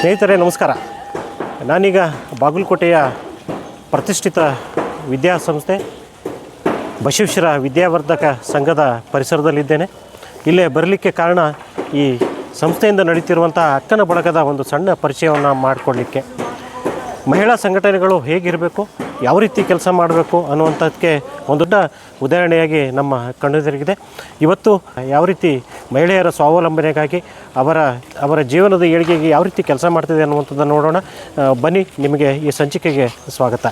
ಸ್ನೇಹಿತರೆ, ನಮಸ್ಕಾರ. ನಾನೀಗ ಬಾಗಲಕೋಟೆಯ ಪ್ರತಿಷ್ಠಿತ ವಿದ್ಯಾಸಂಸ್ಥೆ ಬಸವೇಶ್ವರ ವಿದ್ಯಾವರ್ಧಕ ಸಂಘದ ಪರಿಸರದಲ್ಲಿದ್ದೇನೆ. ಇಲ್ಲೇ ಬರಲಿಕ್ಕೆ ಕಾರಣ ಈ ಸಂಸ್ಥೆಯಿಂದ ನಡೀತಿರುವಂಥ ಅಕ್ಕನ ಬಳಗದ ಒಂದು ಸಣ್ಣ ಪರಿಚಯವನ್ನು ಮಾಡಿಕೊಡ್ಲಿಕ್ಕೆ. ಮಹಿಳಾ ಸಂಘಟನೆಗಳು ಹೇಗಿರಬೇಕು, ಯಾವ ರೀತಿ ಕೆಲಸ ಮಾಡಬೇಕು ಅನ್ನುವಂಥದ್ದಕ್ಕೆ ಒಂದು ದೊಡ್ಡ ಉದಾಹರಣೆಯಾಗಿ ನಮ್ಮ ಕಣ್ಣೆದುರಿಗಿದೆ ಇವತ್ತು ಯಾವ ರೀತಿ ಮಹಿಳೆಯರ ಸ್ವಾವಲಂಬನೆಗಾಗಿ ಅವರ ಅವರ ಜೀವನದ ಏಳಿಗೆಗೆ ಯಾವ ರೀತಿ ಕೆಲಸ ಮಾಡ್ತಿದೆ ಅನ್ನುವಂಥದ್ದನ್ನು ನೋಡೋಣ. ಬನ್ನಿ, ನಿಮಗೆ ಈ ಸಂಚಿಕೆಗೆ ಸ್ವಾಗತ.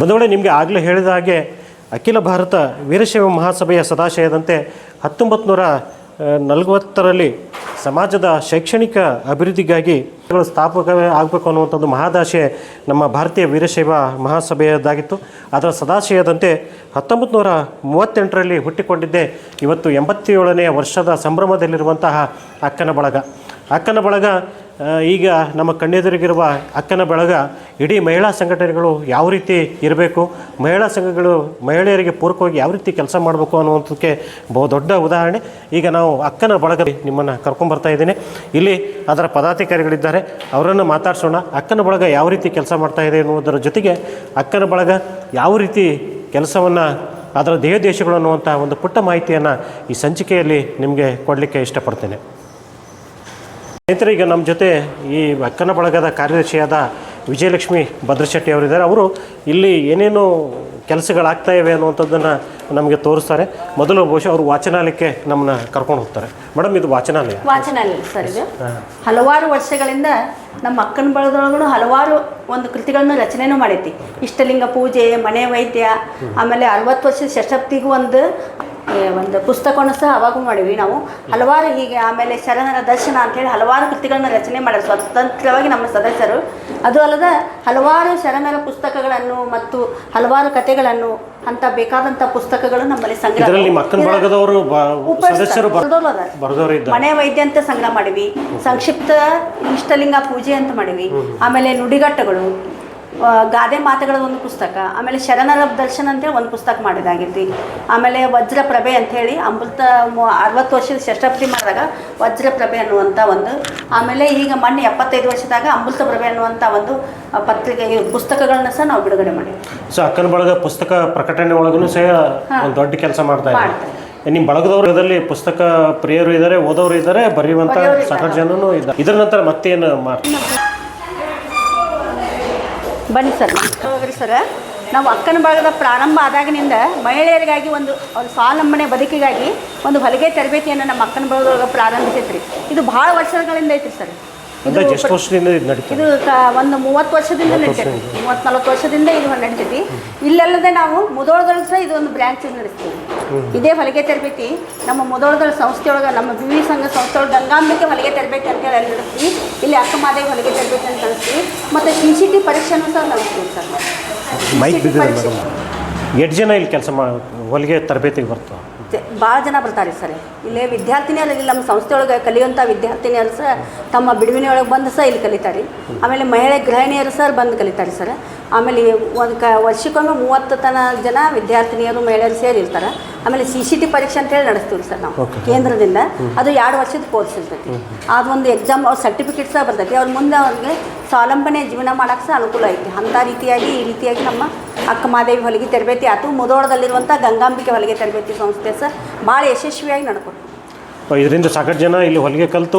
ಬಂಧುಗಳೇ, ನಿಮಗೆ ಆಗಲೇ ಹೇಳಿದ ಹಾಗೆ ಅಖಿಲ ಭಾರತ ವೀರಶೈವ ಮಹಾಸಭೆಯ ಸದಾಶಯದಂತೆ ಹತ್ತೊಂಬತ್ತು ನೂರ ನಲವತ್ತರಲ್ಲಿ ಸಮಾಜದ ಶೈಕ್ಷಣಿಕ ಅಭಿವೃದ್ಧಿಗಾಗಿ ಸ್ಥಾಪಕ ಆಗಬೇಕು ಅನ್ನುವಂಥದ್ದು ಮಹಾದಾಶೆ ನಮ್ಮ ಭಾರತೀಯ ವೀರಶೈವ ಮಹಾಸಭೆಯದಾಗಿತ್ತು. ಅದರ ಸದಾಶಯದಂತೆ ಹತ್ತೊಂಬತ್ತು ನೂರ ಮೂವತ್ತೆಂಟರಲ್ಲಿ ಹುಟ್ಟಿಕೊಂಡಿದ್ದೆ. ಇವತ್ತು ಎಂಬತ್ತೇಳನೆಯ ವರ್ಷದ ಸಂಭ್ರಮದಲ್ಲಿರುವಂತಹ ಅಕ್ಕನ ಬಳಗ ಅಕ್ಕನ ಬಳಗ ಈಗ ನಮ್ಮ ಕಣ್ಣೆದುರಿಗಿರುವ ಅಕ್ಕನ ಬಳಗ ಇಡೀ ಮಹಿಳಾ ಸಂಘಟನೆಗಳು ಯಾವ ರೀತಿ ಇರಬೇಕು, ಮಹಿಳಾ ಸಂಘಗಳು ಮಹಿಳೆಯರಿಗೆ ಪೂರಕವಾಗಿ ಯಾವ ರೀತಿ ಕೆಲಸ ಮಾಡಬೇಕು ಅನ್ನುವಂಥದ್ದಕ್ಕೆ ಬಹು ದೊಡ್ಡ ಉದಾಹರಣೆ. ಈಗ ನಾವು ಅಕ್ಕನ ಬಳಗ ನಿಮ್ಮನ್ನು ಕರ್ಕೊಂಬರ್ತಾ ಇದ್ದೀನಿ. ಇಲ್ಲಿ ಅದರ ಪದಾಧಿಕಾರಿಗಳಿದ್ದಾರೆ. ಅವರನ್ನು ಮಾತಾಡ್ಸೋಣ. ಅಕ್ಕನ ಬಳಗ ಯಾವ ರೀತಿ ಕೆಲಸ ಮಾಡ್ತಾ ಇದೆ ಅನ್ನುವುದರ ಜೊತೆಗೆ ಅಕ್ಕನ ಬಳಗ ಯಾವ ರೀತಿ ಕೆಲಸವನ್ನು ಅದರ ದೇಹ ದೇಶಗಳು ಅನ್ನುವಂಥ ಒಂದು ಪುಟ್ಟ ಮಾಹಿತಿಯನ್ನು ಈ ಸಂಚಿಕೆಯಲ್ಲಿ ನಿಮಗೆ ಕೊಡಲಿಕ್ಕೆ ಇಷ್ಟಪಡ್ತೇನೆ. ಸ್ನೇಹಿತರೆ ಈಗ ನಮ್ಮ ಜೊತೆ ಈ ಅಕ್ಕನ ಬಳಗದ ಕಾರ್ಯದರ್ಶಿಯಾದ ವಿಜಯಲಕ್ಷ್ಮಿ ಭದ್ರಶೆಟ್ಟಿ ಅವರಿದ್ದಾರೆ. ಅವರು ಇಲ್ಲಿ ಏನೇನು ಕೆಲಸಗಳಾಗ್ತಾ ಇವೆ ಅನ್ನುವಂಥದ್ದನ್ನು ನಮಗೆ ತೋರಿಸ್ತಾರೆ. ಮೊದಲು ಬಹುಶಃ ಅವರು ವಾಚನಾಲಯಕ್ಕೆ ನಮ್ಮನ್ನ ಕರ್ಕೊಂಡು ಹೋಗ್ತಾರೆ. ಮೇಡಮ್ ಇದು ವಾಚನಾಲಯ? ವಾಚನಾಲಯ ಸರ್ ಇದು. ಹಲವಾರು ವರ್ಷಗಳಿಂದ ನಮ್ಮ ಅಕ್ಕನ ಬಳಗದೊಳಗೂ ಹಲವಾರು ಒಂದು ಕೃತಿಗಳನ್ನ ರಚನೆನೂ ಮಾಡೈತಿ ಇಷ್ಟಲಿಂಗ ಪೂಜೆ ಮನೆ ವೈದ್ಯ ಆಮೇಲೆ ಅರವತ್ತು ವರ್ಷದ ಶಶಕ್ತಿಗೂ ಒಂದು ಒಂದು ಪುಸ್ತಕವನ್ನು ಸಹ ಅವಾಗೂ ಮಾಡಿವಿ ನಾವು. ಹಲವಾರು ಹೀಗೆ ಆಮೇಲೆ ಶರಣರ ದರ್ಶನ ಅಂತೇಳಿ ಹಲವಾರು ಕೃತಿಗಳನ್ನ ರಚನೆ ಮಾಡ್ಯಾರ ಸ್ವತಂತ್ರವಾಗಿ ನಮ್ಮ ಸದಸ್ಯರು. ಅದು ಅಲ್ಲದೆ ಹಲವಾರು ಶರಣರ ಪುಸ್ತಕಗಳನ್ನು ಮತ್ತು ಹಲವಾರು ಕಥೆಗಳನ್ನು ಅಂತ ಬೇಕಾದಂತ ಪುಸ್ತಕಗಳು ನಮ್ಮಲ್ಲಿ ಸಂಗ್ರಹ ಮನೆ ವೈದ್ಯ ಅಂತ ಸಂಗ್ರಹ ಮಾಡಿವಿ ಸಂಕ್ಷಿಪ್ತ ಇಷ್ಟಲಿಂಗ ಪೂಜೆ ಅಂತ ಮಾಡಿವಿ ಆಮೇಲೆ ನುಡಿಗಟ್ಟಗಳು. ಗಾದೆ ಮಾತುಗಳ ಒಂದು ಪುಸ್ತಕ ಆಮೇಲೆ ಶರಣರ ದರ್ಶನ ಅಂತೇಳಿ ಒಂದು ಪುಸ್ತಕ ಮಾಡಿದಾಗೈತಿ ಆಮೇಲೆ ವಜ್ರಪ್ರಭೆ ಅಂಥೇಳಿ ಅಮೃತ ಅರವತ್ತು ವರ್ಷದ ಷಷ್ಠಪತಿ ಮಾಡಿದಾಗ ವಜ್ರಪ್ರಭೆ ಅನ್ನುವಂಥ ಒಂದು ಆಮೇಲೆ ಈಗ ಮಣ್ಣು ಎಪ್ಪತ್ತೈದು ವರ್ಷದಾಗ ಅಮೃತ ಪ್ರಭೆ ಅನ್ನುವಂಥ ಒಂದು ಪತ್ರಿಕೆ ಪುಸ್ತಕಗಳನ್ನ ಸಹ ನಾವು ಬಿಡುಗಡೆ ಮಾಡಿದ್ವಿ. ಸೊ ಅಕ್ಕನ ಬಳಗ ಪುಸ್ತಕ ಪ್ರಕಟಣೆ ಒಳಗೂ ಸಹ ಒಂದು ದೊಡ್ಡ ಕೆಲಸ ಮಾಡ್ತಾ ಇದ್ದಾರೆ. ನಿಮ್ಮ ಬಳಗದವರದಲ್ಲಿ ಪುಸ್ತಕ ಪ್ರಿಯರು ಇದ್ದಾರೆ ಓದೋರು ಇದ್ದಾರೆ ಬರೆಯುವಂಥ ಸಹ. ಸಾಕಷ್ಟು ಜನನೂ ಇದ್ದಾರೆ. ಇದರ ನಂತರ ಮತ್ತೇನು ಮಾಡ್ತಾರೆ? ಬನ್ನಿ ಸರ್. ಹೋಗ್ರಿ ಸರ್. ನಾವು ಅಕ್ಕನ ಭಾಗದ ಪ್ರಾರಂಭ ಆದಾಗಿನಿಂದ ಮಹಿಳೆಯರಿಗಾಗಿ ಒಂದು ಅವ್ರ ಸ್ವಾವಲಂಬನೆ ಬದುಕಿಗಾಗಿ ಒಂದು ಹೊಲಿಗೆ ತರಬೇತಿಯನ್ನು ನಮ್ಮ ಅಕ್ಕನ ಭಾಗದೊಳಗೆ ಪ್ರಾರಂಭಿಸೈತ್ರಿ. ಇದು ಭಾಳ ವರ್ಷಗಳಿಂದ ಐತ್ರಿ ಸರ್. ಇದು ಅಂದಾಜು ಎಷ್ಟು ವರ್ಷದಿಂದ ಇದು ನಡೀತದೆ ಇದು ಕ- ಒಂದು ಮೂವತ್ತು ವರ್ಷದಿಂದ ನಡೀತೈತಿ ಮೂವತ್ತು ನಲ್ವತ್ತು ವರ್ಷದಿಂದ. ಇದು ನಡೀತೈತಿ. ಇಲ್ಲಲ್ಲದೆ ನಾವು ಮುದೋಳದೊಳಗೆ ಸಹ ಇದೊಂದು ಬ್ರ್ಯಾಂಚ್ ನಡೆಸ್ತೀವಿ. ಇದೇ ಹೊಲಿಗೆ ತರಬೇತಿ. ನಮ್ಮ ಮುದೋಳದ ಸಂಸ್ಥೆಯೊಳಗೆ ನಮ್ಮ ಬಿ ವಿ ಸಂಘ ಸಂಸ್ಥೆಯೊಳಗೆ ಗಂಗಾಂಬಿಕೆ ಹೊಲಿಗೆ ತರಬೇತಿ ಅಂತೇಳಿ ಅಲ್ಲಿ ನಡೆಸ್ತೀವಿ. ಇಲ್ಲಿ ಅಕ್ಕಮಾದೇವಿ ಹೊಲಿಗೆ ತರಬೇತಿ ಅಂತ ನಡೆಸ್ತೀವಿ ಮತ್ತು ಸಿ ಸಿ ಟಿ ಪರೀಕ್ಷೆನೂ ಸಹ ನಡೆಸ್ತೀವಿ ಸರ್. ನಾವು. ಮೈಕ್ CCT ಬಿದ್ದಿದೆ ಮೇಡಮ್. ಎಷ್ಟು ಜನ ಇಲ್ಲಿ ಕೆಲಸ ಮಾ ಹೊಲಿಗೆ ತರಬೇತಿಗೆ ಬರ್ತಾವೆ ಭಾಳ ಜನ ಬರ್ತಾರೆ ಸರ್. ಇಲ್ಲೇ ವಿದ್ಯಾರ್ಥಿನಿಯರು ಇಲ್ಲಿ ನಮ್ಮ ಸಂಸ್ಥೆಯೊಳಗೆ ಕಲಿಯುವಂಥ ವಿದ್ಯಾರ್ಥಿನಿಯರು ಸಹ ತಮ್ಮ ಬಿಡುವಿನೊಳಗೆ ಬಂದು ಸಹ ಇಲ್ಲಿ ಕಲಿತಾರೆ. ಆಮೇಲೆ ಮಹಿಳೆ ಗೃಹಿಣಿಯರು ಸರ್ ಬಂದು ಕಲಿತಾರೆ ಸರ್. ಆಮೇಲೆ ಒಂದು ಕ ವರ್ಷಕ್ಕೊಮ್ಮೆ ಮೂವತ್ತು ತನ ಜನ ವಿದ್ಯಾರ್ಥಿನಿಯರು ಮಹಿಳೆಯರು ಸೇರಿರ್ತಾರೆ. ಆಮೇಲೆ ಸಿ ಸಿ ಟಿ ಪರೀಕ್ಷೆ ಅಂತೇಳಿ ನಡೆಸ್ತೀವಿ ಸರ್ ನಾವು ಕೇಂದ್ರದಿಂದ. ಅದು ಎರಡು ವರ್ಷದ ಕೋರ್ಸ್ ಇರ್ತೈತಿ. ಅದೊಂದು ಎಕ್ಸಾಮ್ ಅವ್ರ ಸರ್ಟಿಫಿಕೇಟ್ ಸಹ ಬರ್ತೈತಿ. ಅವ್ರ ಮುಂದೆ ಅವ್ರಿಗೆ ಸ್ವಾವಲಂಬನೆ ಜೀವನ ಮಾಡೋಕ್ಕೆ ಸಹ ಅನುಕೂಲ ಐತಿ. ಅಂಥ ರೀತಿಯಾಗಿ ಈ ರೀತಿಯಾಗಿ ನಮ್ಮ ಅಕ್ಕ ಮಾದೇವಿ ಹೊಲಿಗೆ ತರಬೇತಿ ಅಥವಾ ಮುದೋಳದಲ್ಲಿರುವಂಥ ಗಂಗಾಂಬಿಕೆ ಹೊಲಿಗೆ ತರಬೇತಿ ಸಂಸ್ಥೆ ಸರ್ ಭಾಳ ಯಶಸ್ವಿಯಾಗಿ ನಡ್ಕೊಂಡು ಇದರಿಂದ ಸಾಕಷ್ಟು ಜನ ಇಲ್ಲಿ ಹೊಲಿಗೆ ಕಲಿತು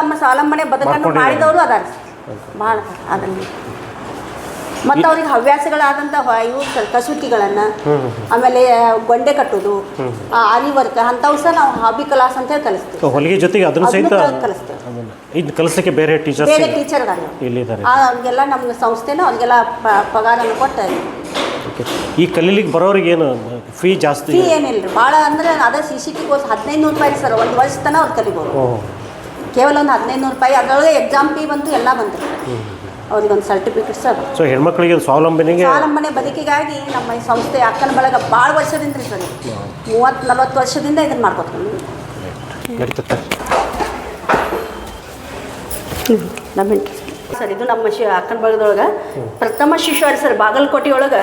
ತಮ್ಮ ಸ್ವಾವಲಂಬನೆ ಬದುಕನ್ನು ಮಾಡಿದವರು ಅದಾರ. ಭಾಳ ಅದನ್ನು ಮತ್ತು ಅವ್ರಿಗೆ ಹವ್ಯಾಸಗಳಾದಂಥ ಇವು ಕಸೂತಿಗಳನ್ನು ಆಮೇಲೆ ಗೊಂಡೆ ಕಟ್ಟೋದು ಆ, ಆರಿ ವರ್ಕ್ ಅಂಥವು ಸಹ ನಾವು ಹಾಬಿ ಕ್ಲಾಸ್ ಅಂತೇಳಿ ಕಲಿಸ್ತೀವಿ. ಹೊಲಿಗೆ ಜೊತೆಗೆ ಅದನ್ನ ಸಹಿತ ಕಲಿಸ್ತೇವೆ. ಇದು ಕಲಿಸಕ್ಕೆ ಬೇರೆ ಟೀಚರ್ಸ್ ಬೇರೆ ಟೀಚರ್ ಇಲ್ಲಿ ಇಲ್ಲಿದ್ದಾರೆ. ಅವ್ರಿಗೆಲ್ಲ ನಮ್ಮ ಸಂಸ್ಥೆನ ಅವ್ರಿಗೆಲ್ಲ ಪ- ಪಗಾರನ್ನು ಕೊಟ್ಟು ಈ ಕಲೀಲಿಕ್ಕೆ ಬರೋರಿಗೆ ಏನು ಫೀ ಜಾಸ್ತಿ? ಫೀ ಏನಿಲ್ಲ ರೀ ಭಾಳ ಅಂದ್ರೆ ಅದೇ ಸಿ ಸಿ ಟಿ ಕೋರ್ಸ್ ಹದಿನೈದು ನೂರು ರೂಪಾಯಿ ಸರ್ ಒಂದು ವರ್ಷ ತನಕ ಅವ್ರು ಕಲಿಬೋದು. ಕೇವಲ ಒಂದು ಹದಿನೈದು ನೂರು ರೂಪಾಯಿ ಅದರೊಳಗೆ ಎಕ್ಸಾಮ್ ಫೀ ಬಂತು ಎಲ್ಲ ಬಂತು. ಅವ್ರಿಗೆ ಸರ್ಟಿಫಿಕೇಟ್ ಸರ್. ಸೊ ಹೆಣ್ಮಕ್ಳಿಗೆ ಸ್ವಾವಲಂಬನೆಗೆ ಸ್ವಾವಲಂಬನೆ ಬದುಕಿಗಾಗಿ ನಮ್ಮ ಈ ಸಂಸ್ಥೆ ಅಕ್ಕನ ಬಳಗ ಭಾಳ ವರ್ಷದಿಂದ ರೀ ಸರ್. ಮೂವತ್ತು ನಲ್ವತ್ತು ವರ್ಷದಿಂದ ಇದನ್ನು ಮಾಡ್ಕೊತೀವಿ ನಡೀತದೆ ನಮ್ಮ ಇಂಟ್ರೆಸ್ಟ್ ಸರ್ ಇದು ನಮ್ಮ ಶಿ ಅಕ್ಕನ ಬಳಗದೊಳಗೆ ಪ್ರಥಮ ಶಿಶುವಾರ ಸರ್ ಬಾಗಲಕೋಟೆ ಒಳಗೆ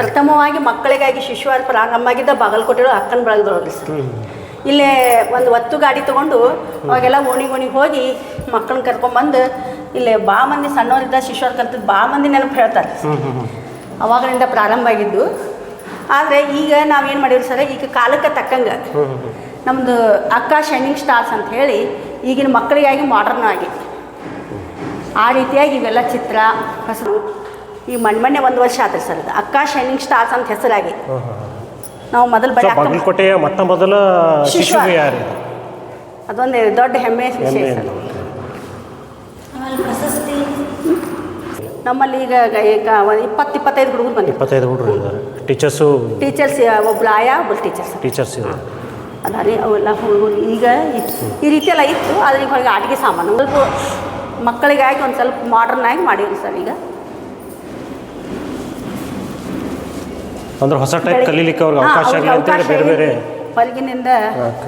ಪ್ರಥಮವಾಗಿ ಮಕ್ಕಳಿಗಾಗಿ ಶಿಶುವಾರ ಪ್ರಾರಂಭ ಬಾಗಲಕೋಟೆಯೊಳಗೆ ಬಾಗಲಕೋಟೆ ಒಳಗೆ ಅಕ್ಕನ ಬಳಗದೊಳಗೆ ಸರ್. ಇಲ್ಲೇ ಒಂದು ಒತ್ತು ಗಾಡಿ ತೊಗೊಂಡು ಅವಾಗೆಲ್ಲ ಓಣಿ ಓಣಿಗೆ ಹೋಗಿ ಮಕ್ಕಳನ್ನ ಕರ್ಕೊಂಬಂದು ಇಲ್ಲೇ ಬಾ ಮಂದಿ ಸಣ್ಣವರಿದ್ದ ಶಿಶುವಾರ ಕಲ್ತದ್ದು ಬಾ ಮಂದಿ ನೆನಪು ಹೇಳ್ತಾರೆ. ಅವಾಗಲಿಂದ ಪ್ರಾರಂಭ ಆಗಿದ್ದು. ಆದರೆ ಈಗ ನಾವೇನು ಮಾಡಿವಿ ಸರ್ ಈಗ ಕಾಲಕ್ಕೆ ತಕ್ಕಂಗೆ ನಮ್ಮದು ಅಕ್ಕ ಶೈನಿಂಗ್ ಸ್ಟಾರ್ಸ್ ಅಂತ ಹೇಳಿ ಈಗಿನ ಮಕ್ಕಳಿಗಾಗಿ ಮಾಡರ್ನ್ ಆಗಿ. ಆ ರೀತಿಯಾಗಿ ಇವೆಲ್ಲ ಚಿತ್ರ ಹೆಸರು ಈ ಮಣ್ಣೆ ಒಂದು ವರ್ಷ ಆದ್ರೆ ಸರ್ ಅದು. ಅಕ್ಕ ಶೈನಿಂಗ್ ಸ್ಟಾರ್ಸ್ ಅಂತ ಹೆಸರಾಗಿ. ನಾವು ಮೊದಲು ಬರೀ ಸೊ ಬಾಗಲಕೋಟೆಯ ಮೊಟ್ಟ ಮೊದಲ ಶಿಶು ಅದೊಂದು ದೊಡ್ಡ ಹೆಮ್ಮೆ ವಿಷಯ ಸರ್ ಅಂತ. ಆಮೇಲೆ ಪ್ರಶಸ್ತಿ ನಮ್ಮಲ್ಲಿ ಈಗ ಈಗ ಒಂದು ಇಪ್ಪತ್ತು ಇಪ್ಪತ್ತೈದು ಹುಡುಗರು ಬಂದಿದೆ ಇಪ್ಪತ್ತೈದು ಹುಡುಗರು ಇದ್ದಾರೆ. ಟೀಚರ್ಸು ಟೀಚರ್ಸ್ ಒಬ್ಳು ಆಯಾ ಒಬ್ಳು ಟೀಚರ್ಸ್ ಟೀಚರ್ಸ್ ಇದ್ದಾರೆ. ಅಲ್ಲ ರೀ ಅವೆಲ್ಲ ಹುಡುಗರು ಈಗ. ಈ ರೀತಿ ಎಲ್ಲ ಇತ್ತು ಆದರೆ ಈಗ ಹೊರಗೆ ಆಟಿಕೆ ಸಾಮಾನು. ಸ್ವಲ್ಪ ಮಕ್ಕಳಿಗಾಗಿ ಒಂದು ಸ್ವಲ್ಪ ಮಾಡರ್ನ್ ಆಗಿ ಮಾಡಿದ್ರು ಸರ್ ಈಗ. ಅಂದ್ರೆ ಹೊಸ ಟೈಪ್ ಕಲೀಲಿಕ್ಕೆ ಅವ್ರಿಗೆ ಅವಕಾಶ ಆಗಲಿ ಅಂತೇಳಿ ಅವಕಾಶ ಬೇರೆ ಬೇರೆ. ಹೊರಗಿನಿಂದ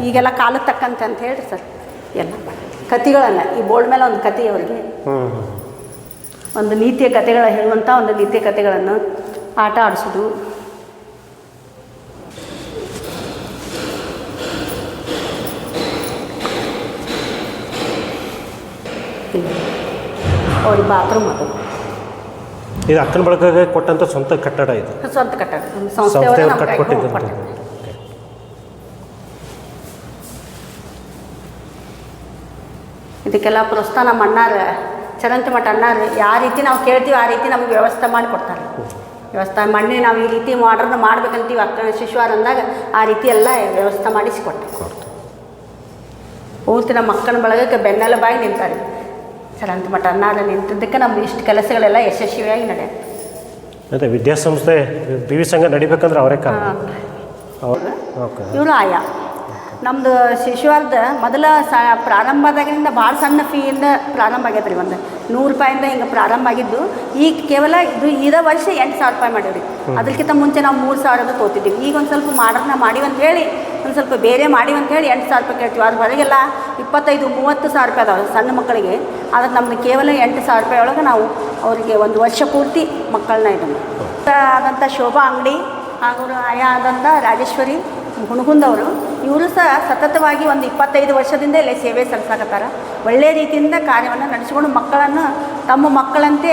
ಈಗೆಲ್ಲ ಕಾಲಕ್ಕೆ ತಕ್ಕಂತೆ ಅಂತ ಹೇಳಿ ಸರ್. ಎಲ್ಲ ಕತಿಗಳಲ್ಲ ಈ ಬೋರ್ಡ್ ಮೇಲೆ ಒಂದು ಕತಿ ಅವ್ರಿಗೆ. ಹ್ಞೂ ಒಂದು ನೀತಿಯ ಕಥೆಗಳ ಹೇಳುವಂಥ ಒಂದು ನೀತಿಯ ಕಥೆಗಳನ್ನು ಆಟ ಆಡಿಸೋದು. ಅವ್ರಿಗೆ ಬಾತ್ರೂಮ್ ಅದು. ಇದು ಅಕ್ಕನ ಬಳಕೆಗೆ ಕೊಟ್ಟಂಥ ಸ್ವಂತ ಕಟ್ಟಡ ಇದು. ಸ್ವಂತ ಕಟ್ಟಡ. ಸಂಸ್ಥೆಯವರು. ಇದಕ್ಕೆಲ್ಲ ಪ್ರೋತ್ಸಾಹ ನಮ್ಮ ಅಣ್ಣಾರ ಚರಂತಿ ಮಠ ಅಣ್ಣಾರ ಯಾವ ರೀತಿ ನಾವು ಕೇಳ್ತೀವಿ ಆ ರೀತಿ ನಮಗೆ ವ್ಯವಸ್ಥೆ ಮಾಡಿ ಕೊಡ್ತಾರೆ. ವ್ಯವಸ್ಥೆ ಮಣ್ಣೆ ನಾವು ಈ ರೀತಿ ಮಾಡ್ರನ್ನ ಮಾಡ್ಬೇಕಂತೀವಿ ಅಕ್ಕ ಶಿಶುವಾರ ಅಂದಾಗ ಆ ರೀತಿ ಎಲ್ಲ ವ್ಯವಸ್ಥೆ ಮಾಡಿಸಿಕೊಟ್ಟೆ. ಹೂತಿ ನಮ್ಮ ಅಕ್ಕನ ಬಳಗಕ್ಕೆ ಬೆನ್ನೆಲುಬಾಗಿ ನಿಂತಾರೆ. ಚರಂತ ಮಠ ಅನ್ನಾರ ನಿಂತಿದ್ದಕ್ಕೆ ನಮ್ಮ ಇಷ್ಟು ಕೆಲಸಗಳೆಲ್ಲ ಯಶಸ್ವಿಯಾಗಿ ನಡೆಯುತ್ತೆ. ಅದೇ ವಿದ್ಯಾಸಂಸ್ಥೆ ಪಿ ವಿ ಸಂಘ ನಡಿಬೇಕಂದ್ರೆ ಅವರೇ ಕಾರಣ. ಇವರು ಆಯಾ. ನಮ್ಮದು ಶಿಶುವಾರದ ಮೊದಲ ಸ ಪ್ರಾರಂಭದಾಗಿನಿಂದ ಭಾಳ ಸಣ್ಣ ಫೀಯಿಂದ ಪ್ರಾರಂಭ ಆಗ್ಯದ ರೀ ಒಂದು ನೂರು ರೂಪಾಯಿಂದ ಹಿಂಗೆ ಪ್ರಾರಂಭ ಆಗಿದ್ದು. ಈಗ ಕೇವಲ ಇದು ಇದ ವರ್ಷ ಎಂಟು ಸಾವಿರ ರೂಪಾಯಿ ಮಾಡೀವಿ ಅದಕ್ಕಿಂತ ಮುಂಚೆ ನಾವು ಮೂರು ಸಾವಿರದ ತೋತಿದ್ದೀವಿ. ಈಗ ಒಂದು ಸ್ವಲ್ಪ ಮಾಡೋದನ್ನ ಮಾಡಿವಿ ಅಂತ ಹೇಳಿ ಒಂದು ಸ್ವಲ್ಪ ಬೇರೆ ಮಾಡಿವಿ ಅಂತ ಹೇಳಿ ಎಂಟು ಸಾವಿರ ರೂಪಾಯಿ ಕೇಳ್ತೀವಿ. ಅದ್ರ ಹೊರಗೆಲ್ಲ ಇಪ್ಪತ್ತೈದು ಮೂವತ್ತು ಸಾವಿರ ರೂಪಾಯಿ ಅದಾವೆ ಸಣ್ಣ ಮಕ್ಕಳಿಗೆ. ಆದರೆ ನಮ್ದು ಕೇವಲ ಎಂಟು ಸಾವಿರ ರೂಪಾಯಿ ಒಳಗೆ ನಾವು ಅವರಿಗೆ ಒಂದು ವರ್ಷ ಪೂರ್ತಿ ಮಕ್ಕಳನ್ನ ಇದನ್ನು ಆದಂಥ ಶೋಭಾ ಅಂಗಡಿ ಹಾಗೂ ಆಯಾ ಆದಂಥ ರಾಜೇಶ್ವರಿ ಹುಣಗುಂದವರು ಇವರು ಸಹ ಸತತವಾಗಿ ಒಂದು ಇಪ್ಪತ್ತೈದು ವರ್ಷದಿಂದ ಇಲ್ಲಿ ಸೇವೆ ಸಲ್ಲಿಸಾಕತ್ತಾರ. ಒಳ್ಳೆಯ ರೀತಿಯಿಂದ ಕಾರ್ಯವನ್ನು ನಡೆಸಿಕೊಂಡು ಮಕ್ಕಳನ್ನು ತಮ್ಮ ಮಕ್ಕಳಂತೆ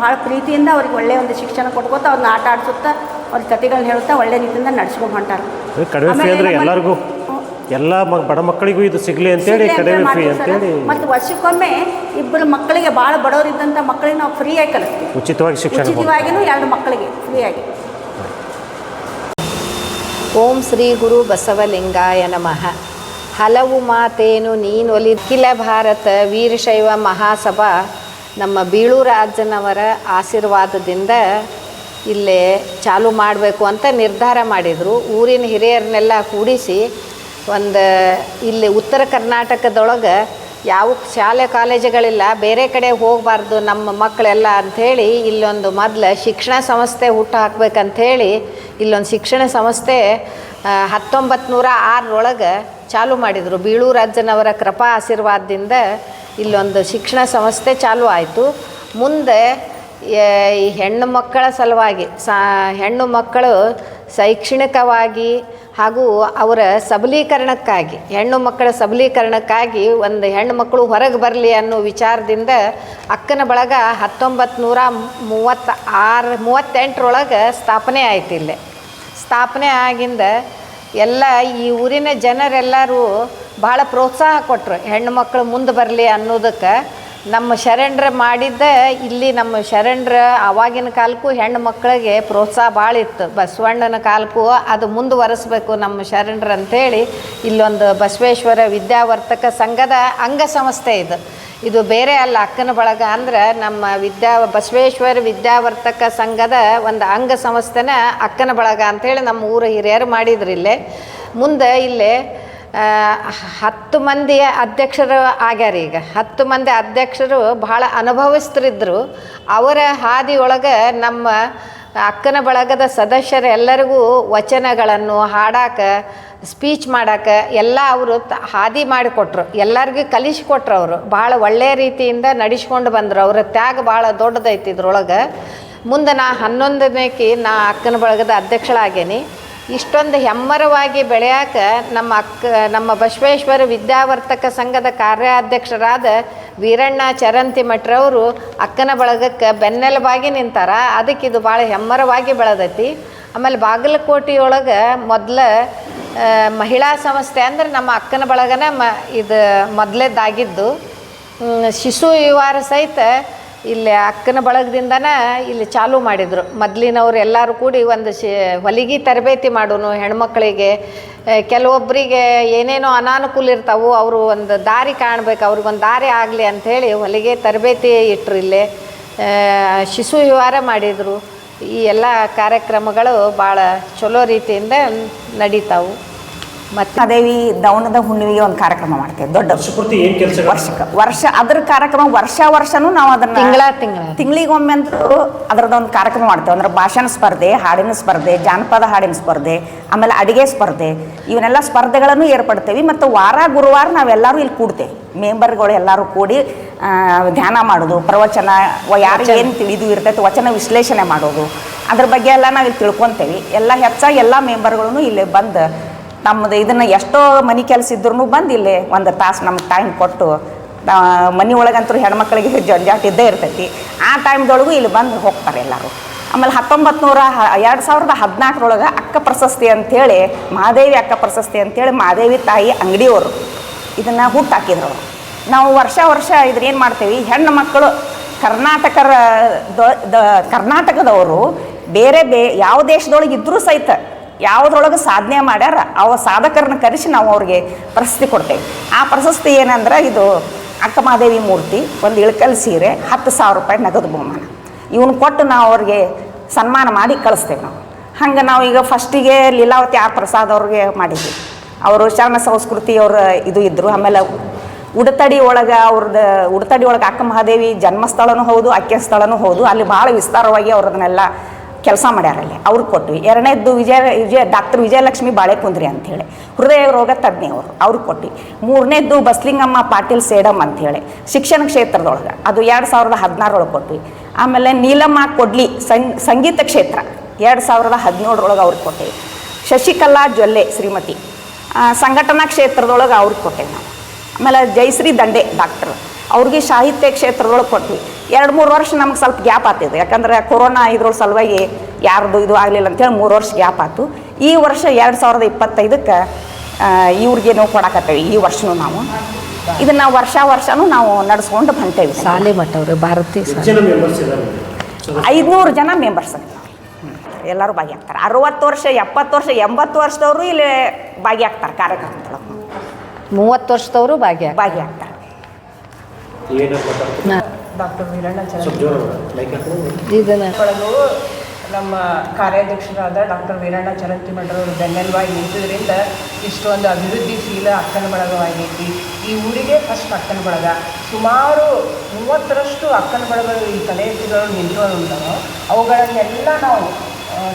ಭಾಳ ಪ್ರೀತಿಯಿಂದ ಅವ್ರಿಗೆ ಒಳ್ಳೆಯ ಒಂದು ಶಿಕ್ಷಣ ಕೊಟ್ಕೋತಾ ಅವ್ರನ್ನ ಆಟ ಆಡಿಸುತ್ತಾ ಅವ್ರ ಕತೆಗಳನ್ನ ಹೇಳ್ತಾ ಒಳ್ಳೆ ರೀತಿಯಿಂದ ನಡ್ಸ್ಕೊಂಡು ಹೊಂಟಾರ. ಇದು ಕಡಿಮೆ ಫೀ ಅಂದರೆ ಎಲ್ಲರಿಗೂ. ಎಲ್ಲ ಬಡ ಮಕ್ಕಳಿಗೂ ಇದು ಸಿಗಲಿ ಅಂತೇಳಿ ಕಡಿಮೆ ಫೀ ಅಂತೇಳಿ ಮತ್ತು ವರ್ಷಕ್ಕೊಮ್ಮೆ ಇಬ್ಬರು ಮಕ್ಕಳಿಗೆ ಭಾಳ ಬಡವರಿದ್ದಂಥ ಮಕ್ಕಳಿಗೆ ನಾವು ಫ್ರೀಯಾಗಿ ಕಲಿಸ್ತೀವಿ. ಉಚಿತವಾಗಿ ಶಿಕ್ಷಣ ಎರಡು ಮಕ್ಕಳಿಗೆ ಫ್ರೀಯಾಗಿ. ಓಂ ಶ್ರೀ ಗುರು ಬಸವಲಿಂಗಾಯ ನಮಃ. ಹಲವು ಮಾತೇನು ನೀನು ಅಖಿಲ ಭಾರತ ವೀರಶೈವ ಮಹಾಸಭಾ ನಮ್ಮ ಬೀಳೂರು ಆಶೀರ್ವಾದದಿಂದ ಇಲ್ಲೇ ಚಾಲು ಮಾಡಬೇಕು ಅಂತ ನಿರ್ಧಾರ ಮಾಡಿದರು. ಊರಿನ ಹಿರಿಯರನ್ನೆಲ್ಲ ಕೂಡಿಸಿ ಒಂದು ಇಲ್ಲಿ ಉತ್ತರ ಕರ್ನಾಟಕದೊಳಗೆ ಯಾವ ಶಾಲೆ ಕಾಲೇಜುಗಳಿಲ್ಲ, ಬೇರೆ ಕಡೆ ಹೋಗಬಾರ್ದು ನಮ್ಮ ಮಕ್ಕಳೆಲ್ಲ ಅಂಥೇಳಿ ಇಲ್ಲೊಂದು ಮೊದಲು ಶಿಕ್ಷಣ ಸಂಸ್ಥೆ ಹುಟ್ಟು ಹಾಕ್ಬೇಕಂಥೇಳಿ ಇಲ್ಲೊಂದು ಶಿಕ್ಷಣ ಸಂಸ್ಥೆ ಹತ್ತೊಂಬತ್ತು ನೂರ ಆರರೊಳಗೆ ಚಾಲು ಮಾಡಿದರು. ಬೀಳೂರು ರಾಜನವರ ಕೃಪಾ ಆಶೀರ್ವಾದದಿಂದ ಇಲ್ಲೊಂದು ಶಿಕ್ಷಣ ಸಂಸ್ಥೆ ಚಾಲು ಆಯಿತು. ಮುಂದೆ ಈ ಹೆಣ್ಣು ಮಕ್ಕಳ ಸಲುವಾಗಿ, ಸಾ, ಹೆಣ್ಣು ಮಕ್ಕಳು ಶೈಕ್ಷಣಿಕವಾಗಿ ಹಾಗೂ ಅವರ ಸಬಲೀಕರಣಕ್ಕಾಗಿ, ಹೆಣ್ಣು ಮಕ್ಕಳ ಸಬಲೀಕರಣಕ್ಕಾಗಿ ಒಂದು ಹೆಣ್ಣು ಮಕ್ಕಳು ಹೊರಗೆ ಬರಲಿ ಅನ್ನೋ ವಿಚಾರದಿಂದ ಅಕ್ಕನ ಬಳಗ ಹತ್ತೊಂಬತ್ತು ನೂರ ಮೂವತ್ತ ಆರು ಮೂವತ್ತೆಂಟರೊಳಗೆ ಸ್ಥಾಪನೆ ಆಯ್ತು ಇಲ್ಲಿ. ಸ್ಥಾಪನೆ ಆಗಿಂದ ಎಲ್ಲ ಈ ಊರಿನ ಜನರೆಲ್ಲರೂ ಭಾಳ ಪ್ರೋತ್ಸಾಹ ಕೊಟ್ಟರು ಹೆಣ್ಣು ಮಕ್ಕಳು ಮುಂದೆ ಬರಲಿ ಅನ್ನೋದಕ್ಕೆ. ನಮ್ಮ ಶರಣರ ಮಾಡಿದ್ದ ಇಲ್ಲಿ ನಮ್ಮ ಶರಣರ ಆವಾಗಿನ ಕಾಲಕ್ಕೂ ಹೆಣ್ಣು ಮಕ್ಕಳಿಗೆ ಪ್ರೋತ್ಸಾಹ ಭಾಳ ಇತ್ತು. ಬಸವಣ್ಣನ ಕಾಲಕ್ಕೂ ಅದು ಮುಂದುವರಿಸ್ಬೇಕು ನಮ್ಮ ಶರಣರು ಅಂಥೇಳಿ ಇಲ್ಲೊಂದು ಬಸವೇಶ್ವರ ವಿದ್ಯಾವರ್ತಕ ಸಂಘದ ಅಂಗಸಂಸ್ಥೆ ಇದು. ಇದು ಬೇರೆ ಅಲ್ಲ, ಅಕ್ಕನ ಬಳಗ ಅಂದ್ರೆ ನಮ್ಮ ವಿದ್ಯಾ ಬಸವೇಶ್ವರ ವಿದ್ಯಾವರ್ತಕ ಸಂಘದ ಒಂದು ಅಂಗ ಸಂಸ್ಥೆನ ಅಕ್ಕನ ಬಳಗ ಅಂಥೇಳಿ ನಮ್ಮ ಊರ ಹಿರಿಯರು ಮಾಡಿದ್ರು ಇಲ್ಲೇ. ಮುಂದೆ ಇಲ್ಲೇ ಹತ್ತು ಮಂದಿಯ ಅಧ್ಯಕ್ಷರು ಆಗ್ಯಾರ ಈಗ. ಹತ್ತು ಮಂದಿ ಅಧ್ಯಕ್ಷರು ಭಾಳ ಅನುಭವಿಸ್ತಿದ್ರು ಅವರ ಹಾದಿಯೊಳಗೆ ನಮ್ಮ ಅಕ್ಕನ ಬಳಗದ ಸದಸ್ಯರೆಲ್ಲರಿಗೂ ವಚನಗಳನ್ನು ಹಾಡಾಕ ಸ್ಪೀಚ್ ಮಾಡಾಕ ಎಲ್ಲ ಅವರು ತ- ಹಾದಿ ಮಾಡಿಕೊಟ್ರು. ಎಲ್ಲರಿಗೂ ಕಲಿಸಿಕೊಟ್ರು ಅವರು. ಭಾಳ ಒಳ್ಳೆಯ ರೀತಿಯಿಂದ ನಡೆಸ್ಕೊಂಡು ಬಂದರು ಅವರ ತ್ಯಾಗ ಭಾಳ ದೊಡ್ಡದೈತಿ ಇದ್ರೊಳಗೆ. ಮುಂದೆ ನಾ ಹನ್ನೊಂದನೇಕಿ ನಾ ಅಕ್ಕನ ಬಳಗದ ಅಧ್ಯಕ್ಷಳಾಗೇನಿ. ಇಷ್ಟೊಂದು ಹೆಮ್ಮರವಾಗಿ ಬೆಳೆಯಾಕ ನಮ್ಮ ಅಕ್ಕ, ನಮ್ಮ ಬಸವೇಶ್ವರ ವಿದ್ಯಾವರ್ತಕ ಸಂಘದ ಕಾರ್ಯಾಧ್ಯಕ್ಷರಾದ ವೀರಣ್ಣ ಚರಂತಿ ಮಠ್ರವರು ಅಕ್ಕನ ಬಳಗಕ್ಕೆ ಬೆನ್ನೆಲುಬಾಗಿ ನಿಂತಾರ. ಅದಕ್ಕೆ ಇದು ಭಾಳ ಹೆಮ್ಮರವಾಗಿ ಬೆಳೆದೈತಿ. ಆಮೇಲೆ ಬಾಗಲಕೋಟೆಯೊಳಗೆ ಮೊದಲ ಮಹಿಳಾ ಸಂಸ್ಥೆ ಅಂದ್ರೆ ನಮ್ಮ ಅಕ್ಕನ ಬಳಗನ ಮ, ಇದು ಮೊದಲೇದಾಗಿದ್ದು. ಶಿಶು ವಿವಾರ ಸಹಿತ ಇಲ್ಲಿ ಅಕ್ಕನ ಬಳಗದಿಂದನೇ ಇಲ್ಲಿ ಚಾಲು ಮಾಡಿದರು. ಮೊದಲಿನವ್ರು ಎಲ್ಲರೂ ಕೂಡಿ ಒಂದು ಶಿ, ಹೊಲಿಗೆ ತರಬೇತಿ ಮಾಡೋನು, ಹೆಣ್ಮಕ್ಳಿಗೆ ಕೆಲವೊಬ್ಬರಿಗೆ ಏನೇನೋ ಅನಾನುಕೂಲ ಇರ್ತಾವು ಅವರು ಒಂದು ದಾರಿ ಕಾಣ್ಬೇಕು, ಅವ್ರಿಗೊಂದು ದಾರಿ ಆಗಲಿ ಅಂಥೇಳಿ ಹೊಲಿಗೆ ತರಬೇತಿ ಇಟ್ಟರು ಇಲ್ಲಿ. ಶಿಶು ವಿವಾರ ಮಾಡಿದರು. ಈ ಎಲ್ಲ ಕಾರ್ಯಕ್ರಮಗಳು ಭಾಳ ಚಲೋ ರೀತಿಯಿಂದ ನಡೀತಾವು. ಮತ್ತು ದೇವಿ ದೌನದ ಹುಣ್ಣಿಮೆಗೆ ಒಂದು ಕಾರ್ಯಕ್ರಮ ಮಾಡ್ತೇವೆ. ದೊಡ್ಡ ವರ್ಷಪೂರ್ತಿ ಏನು ಕೆಲಸಗಳು? ವರ್ಷಕ್ಕೆ ವರ್ಷ ಅದ್ರ ಕಾರ್ಯಕ್ರಮ ವರ್ಷ ವರ್ಷನೂ ನಾವು ಅದನ್ನ ತಿಂಗಳ ತಿಂಗಳ. ತಿಂಗಳಿಗೊಮ್ಮೆ ಅಂತೂ ಒಂದು ಕಾರ್ಯಕ್ರಮ ಮಾಡ್ತೇವೆ. ಅಂದ್ರೆ ಭಾಷಣ ಸ್ಪರ್ಧೆ ಹಾಡಿನ ಸ್ಪರ್ಧೆ ಜಾನಪದ ಹಾಡಿನ ಸ್ಪರ್ಧೆ ಆಮೇಲೆ ಅಡಿಗೆ ಸ್ಪರ್ಧೆ ಇವನ್ನೆಲ್ಲ ಸ್ಪರ್ಧೆಗಳನ್ನು ಏರ್ಪಡ್ತೇವೆ. ಮತ್ತು ವಾರ ಗುರುವಾರ ನಾವೆಲ್ಲರೂ ಇಲ್ಲಿ ಕೂಡ್ತೇವೆ. ಮೆಂಬರ್ಗಳು ಎಲ್ಲರೂ ಕೂಡಿ ಧ್ಯಾನ ಮಾಡೋದು ಪ್ರವಚನ ವ- ಯಾರಿಗೆ ಏನು ತಿಳಿದು ಇರ್ತೈತೆ ವಚನ ವಿಶ್ಲೇಷಣೆ ಮಾಡೋದು. ಅದ್ರ ಬಗ್ಗೆ ಎಲ್ಲ ನಾವು ಇಲ್ಲಿ ತಿಳ್ಕೊತೇವೆ. ಎಲ್ಲ ಹೆಚ್ಚಾಗಿ ಎಲ್ಲ ಮೆಂಬರ್ಗಳನ್ನು ಇಲ್ಲಿ ಬಂದು ನಮ್ಮದು ಇದನ್ನು ಎಷ್ಟೋ ಮನೆ ಕೆಲಸ ಇದ್ರೂ ಬಂದು ಇಲ್ಲಿ ಒಂದು ತಾಸು ನಮ್ಗೆ ಟೈಮ್ ಕೊಟ್ಟು ಮನೆ ಒಳಗಂತೂ ಹೆಣ್ಮಕ್ಳಿಗೆ ಜಂಜಾಟ ಇದ್ದೇ ಇರ್ತೈತಿ. ಆ ಟೈಮ್ದೊಳಗೂ ಇಲ್ಲಿ ಬಂದು ಹೋಗ್ತಾರೆ ಎಲ್ಲರೂ. ಆಮೇಲೆ ಹತ್ತೊಂಬತ್ತು ನೂರ ಎರಡು ಸಾವಿರದ ಹದಿನಾಲ್ಕರೊಳಗೆ ಅಕ್ಕ ಪ್ರಶಸ್ತಿ ಅಂಥೇಳಿ ಮಹಾದೇವಿ ಅಕ್ಕ ಪ್ರಶಸ್ತಿ ಅಂಥೇಳಿ ಮಹಾದೇವಿ ತಾಯಿ ಅಂಗಡಿಯವರು ಇದನ್ನು ಹುಟ್ಟಾಕಿದ್ರು ಅವರು. ನಾವು ವರ್ಷ ವರ್ಷ ಇದ್ರೇನು ಮಾಡ್ತೀವಿ, ಹೆಣ್ಣು ಮಕ್ಕಳು ದ- ಕರ್ನಾಟಕದವರು ಬೇರೆ ಬೇ, ಯಾವ ದೇಶದೊಳಗೆ ಇದ್ದರೂ ಸಹಿತ ಯಾವುದ್ರೊಳಗೆ ಸಾಧನೆ ಮಾಡ್ಯಾರ, ಅವ ಸಾಧಕರನ್ನ ಕರೆಸಿ ನಾವು ಅವ್ರಿಗೆ ಪ್ರಶಸ್ತಿ ಕೊಡ್ತೇವೆ. ಆ ಪ್ರಶಸ್ತಿ ಏನಂದ್ರೆ ಇದು ಅಕ್ಕಮಹಾದೇವಿ ಮೂರ್ತಿ, ಒಂದು ಇಳಕಲ್ ಸೀರೆ, ಹತ್ತು ಸಾವಿರ ರೂಪಾಯಿ ನಗದು ಬಹುಮಾನ. ಇವನು ಕೊಟ್ಟು ನಾವು ಅವ್ರಿಗೆ ಸನ್ಮಾನ ಮಾಡಿ ಕಳಿಸ್ತೇವೆ ನಾವು. ಹಂಗೆ ನಾವು ಈಗ ಫಸ್ಟಿಗೆ ಲೀಲಾವತಿ ಆರ್ ಪ್ರಸಾದ್ ಅವ್ರಿಗೆ ಮಾಡಿದ್ವಿ. ಅವರು ಶರಣ ಸಂಸ್ಕೃತಿಯವ್ರ ಇದು ಇದ್ದರು ಆಮೇಲೆ ಉಡತಡಿ ಒಳಗೆ ಅವ್ರದ್ದು ಉಡತಡಿ ಒಳಗೆ ಅಕ್ಕ ಮಹಾದೇವಿ ಜನ್ಮಸ್ಥಳನೂ ಹೌದು ಅಕ್ಕೆ ಸ್ಥಳನೂ ಹೌದು, ಅಲ್ಲಿ ಭಾಳ ವಿಸ್ತಾರವಾಗಿ ಅವ್ರದನ್ನೆಲ್ಲ ಕೆಲಸ ಮಾಡ್ಯಾರಲ್ಲಿ ಅವ್ರಿಗೆ ಕೊಟ್ವಿ ಎರಡನೇದ್ದು ವಿಜಯ ವಿಜಯ, ಡಾಕ್ಟರ್ ವಿಜಯಲಕ್ಷ್ಮಿ ಬಾಳೆಕುಂದ್ರಿ ಅಂಥೇಳಿ ಹೃದಯ ರೋಗ ತಜ್ಞೆ ಅವರು. ಅವ್ರಿಗೆ ಕೊಟ್ಟು ಮೂರನೇದ್ದು ಬಸ್ಲಿಂಗಮ್ಮ ಪಾಟೀಲ್ ಸೇಡಮ್ ಅಂಥೇಳಿ ಶಿಕ್ಷಣ ಕ್ಷೇತ್ರದೊಳಗೆ. ಅದು ಎರಡು ಸಾವಿರದ ಹದಿನಾರೊಳಗೆ ಕೊಟ್ವಿ ಆಮೇಲೆ ನೀಲಮ್ಮ ಕೊಡ್ಲಿ ಸಂಗೀತ ಕ್ಷೇತ್ರ. ಎರಡು ಸಾವಿರದ ಹದಿನೇಳರೊಳಗೆ ಅವ್ರಿಗೆ ಕೊಟ್ಟೆವು ಶಶಿಕಲಾ ಜೊಲ್ಲೆ ಶ್ರೀಮತಿ. ಸಂಘಟನಾ ಕ್ಷೇತ್ರದೊಳಗೆ ಅವ್ರಿಗೆ ಕೊಟ್ಟೇವೆ ನಾವು ಆಮೇಲೆ ಜಯಶ್ರೀ ದಂಡೆ ಡಾಕ್ಟ್ರು. ಅವ್ರಿಗೆ ಸಾಹಿತ್ಯ ಕ್ಷೇತ್ರದೊಳಗೆ ಕೊಟ್ವಿ. ಎರಡು ಮೂರು ವರ್ಷ ನಮ್ಗೆ ಸ್ವಲ್ಪ ಗ್ಯಾಪ್ ಆಗ್ತಿದೆ ಯಾಕಂದ್ರೆ ಕೊರೋನಾ ಇದ್ರೊಳ ಸಲುವಾಗಿ ಯಾರ್ದು ಇದು ಆಗಲಿಲ್ಲ ಅಂತೇಳಿ ಮೂರು ವರ್ಷ ಗ್ಯಾಪ್ ಆಯ್ತು. ಈ ವರ್ಷ ಎರಡು ಸಾವಿರದ ಇಪ್ಪತ್ತೈದಕ್ಕೆ ಇವ್ರಿಗೆ ನಾವು ಕೊಡಕತ್ತೇವೆ. ಈ ವರ್ಷನೂ ನಾವು. ಇದನ್ನು ವರ್ಷ ವರ್ಷನೂ ನಾವು ನಡೆಸ್ಕೊಂಡು ಬಂತೇವೆ. ಶಾಲೆ ಮಟ್ಟವ್ರೆ ಭಾರತೀಯ ಐದುನೂರು ಜನ ಮೆಂಬರ್ಸ್ ಎಲ್ಲರೂ ಭಾಗಿಯಾಗ್ತಾರೆ. ಅರುವತ್ತು ವರ್ಷ ಎಪ್ಪತ್ತು ವರ್ಷ ಎಂಬತ್ತು ವರ್ಷದವರು ಇಲ್ಲಿ ಭಾಗಿಯಾಗ್ತಾರೆ ಕಾರ್ಯಕ್ರಮದೊಳಗೆ. ಮೂವತ್ತು ವರ್ಷದವರು ಭಾಗಿಯಾಗ ಭಾಗಿಯಾಗ್ತಾರೆ? ಡಾಕ್ಟರ್ ವೀರಣ್ಣ ಇದನ್ನ ನಮ್ಮ ಕಾರ್ಯಾಧ್ಯಕ್ಷರಾದ ಡಾಕ್ಟರ್ ವೀರಣ್ಣ ಚರಂತಿ ಮಠರವರು ಬೆನ್ನೆಲುವಾಗಿ ನಿಂತಿದ್ರಿಂದ ಇಷ್ಟೊಂದು ಅಭಿವೃದ್ಧಿಶೀಲ ಅಕ್ಕನ ಬಳಗವಾಗೈತಿ ಈ ಊರಿಗೆ ಫಸ್ಟ್ ಅಕ್ಕನ ಬಳಗ ಸುಮಾರು ಮೂವತ್ತರಷ್ಟು ಅಕ್ಕನ ಬಳಗಗಳು ಈ ತಲೆ ಎತ್ತಿಗಳು ನಿಂತ್ಕೊಂಡು ಅವುಗಳನ್ನೆಲ್ಲ ನಾವು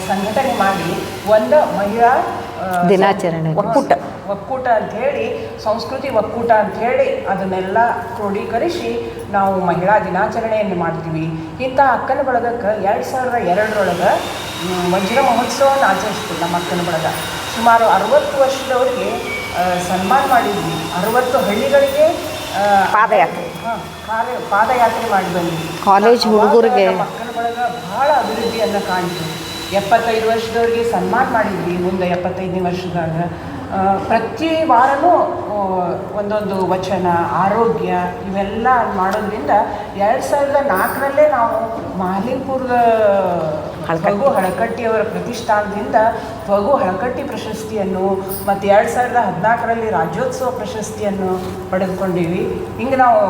ಸಂಘಟನೆ ಮಾಡಿ ಒಂದು ಮಹಿಳಾ ದಿನಾಚರಣೆ. ಒಕ್ಕೂಟ. ಒಕ್ಕೂಟ ಹೇಳಿ ಸಂಸ್ಕೃತಿ ಒಕ್ಕೂಟ ಹೇಳಿ ಅದನ್ನೆಲ್ಲ ಕ್ರೋಢೀಕರಿಸಿ ನಾವು ಮಹಿಳಾ ದಿನಾಚರಣೆಯನ್ನು ಮಾಡ್ತೀವಿ ಇಂಥ ಅಕ್ಕನ ಬಳಗಕ್ಕೆ ಎರಡು ಸಾವಿರದ ಎರಡರೊಳಗೆ ವಜ್ರ ಮಹೋತ್ಸವವನ್ನು ಆಚರಿಸ್ತೀವಿ ನಮ್ಮ ಅಕ್ಕನ ಬಳಗ ಸುಮಾರು ಅರವತ್ತು ವರ್ಷದವರಿಗೆ ಸನ್ಮಾನ ಮಾಡಿದ್ವಿ ಅರವತ್ತು ಹಳ್ಳಿಗಳಿಗೆ ಪಾದಯಾತ್ರೆ. ಹಾಂ ಪಾದಯಾತ್ರೆ ಮಾಡಿ ಬಂದ್ವಿ ಕಾಲೇಜ್ ಹುಡುಗರಿಗೆ ಮಕ್ಕಳ ಬಳಗ ಭಾಳ ಅಭಿವೃದ್ಧಿಯನ್ನು ಕಾಣ್ತೀವಿ ಎಪ್ಪತ್ತೈದು ವರ್ಷದವ್ರಿಗೆ ಸನ್ಮಾನ ಮಾಡಿದ್ವಿ, ಮುಂದೆ ಎಪ್ಪತ್ತೈದನೇ ವರ್ಷದಾಗ. ಪ್ರತಿ ವಾರನೂ ಒಂದೊಂದು ವಚನ, ಆರೋಗ್ಯ, ಇವೆಲ್ಲ ಮಾಡೋದ್ರಿಂದ ಎರಡು ಸಾವಿರದ ನಾಲ್ಕರಲ್ಲೇ ನಾವು ಮಾಲಿಂಪುರದ ಫಗು ಹಳಕಟ್ಟಿಯವರ ಪ್ರತಿಷ್ಠಾನದಿಂದ ಫಗು ಹಳಕಟ್ಟಿ ಪ್ರಶಸ್ತಿಯನ್ನು ಮತ್ತು ಎರಡು ಸಾವಿರದ ಹದಿನಾಲ್ಕರಲ್ಲಿ ರಾಜ್ಯೋತ್ಸವ ಪ್ರಶಸ್ತಿಯನ್ನು ಪಡೆದುಕೊಂಡಿವಿ. ಹಿಂಗೆ ನಾವು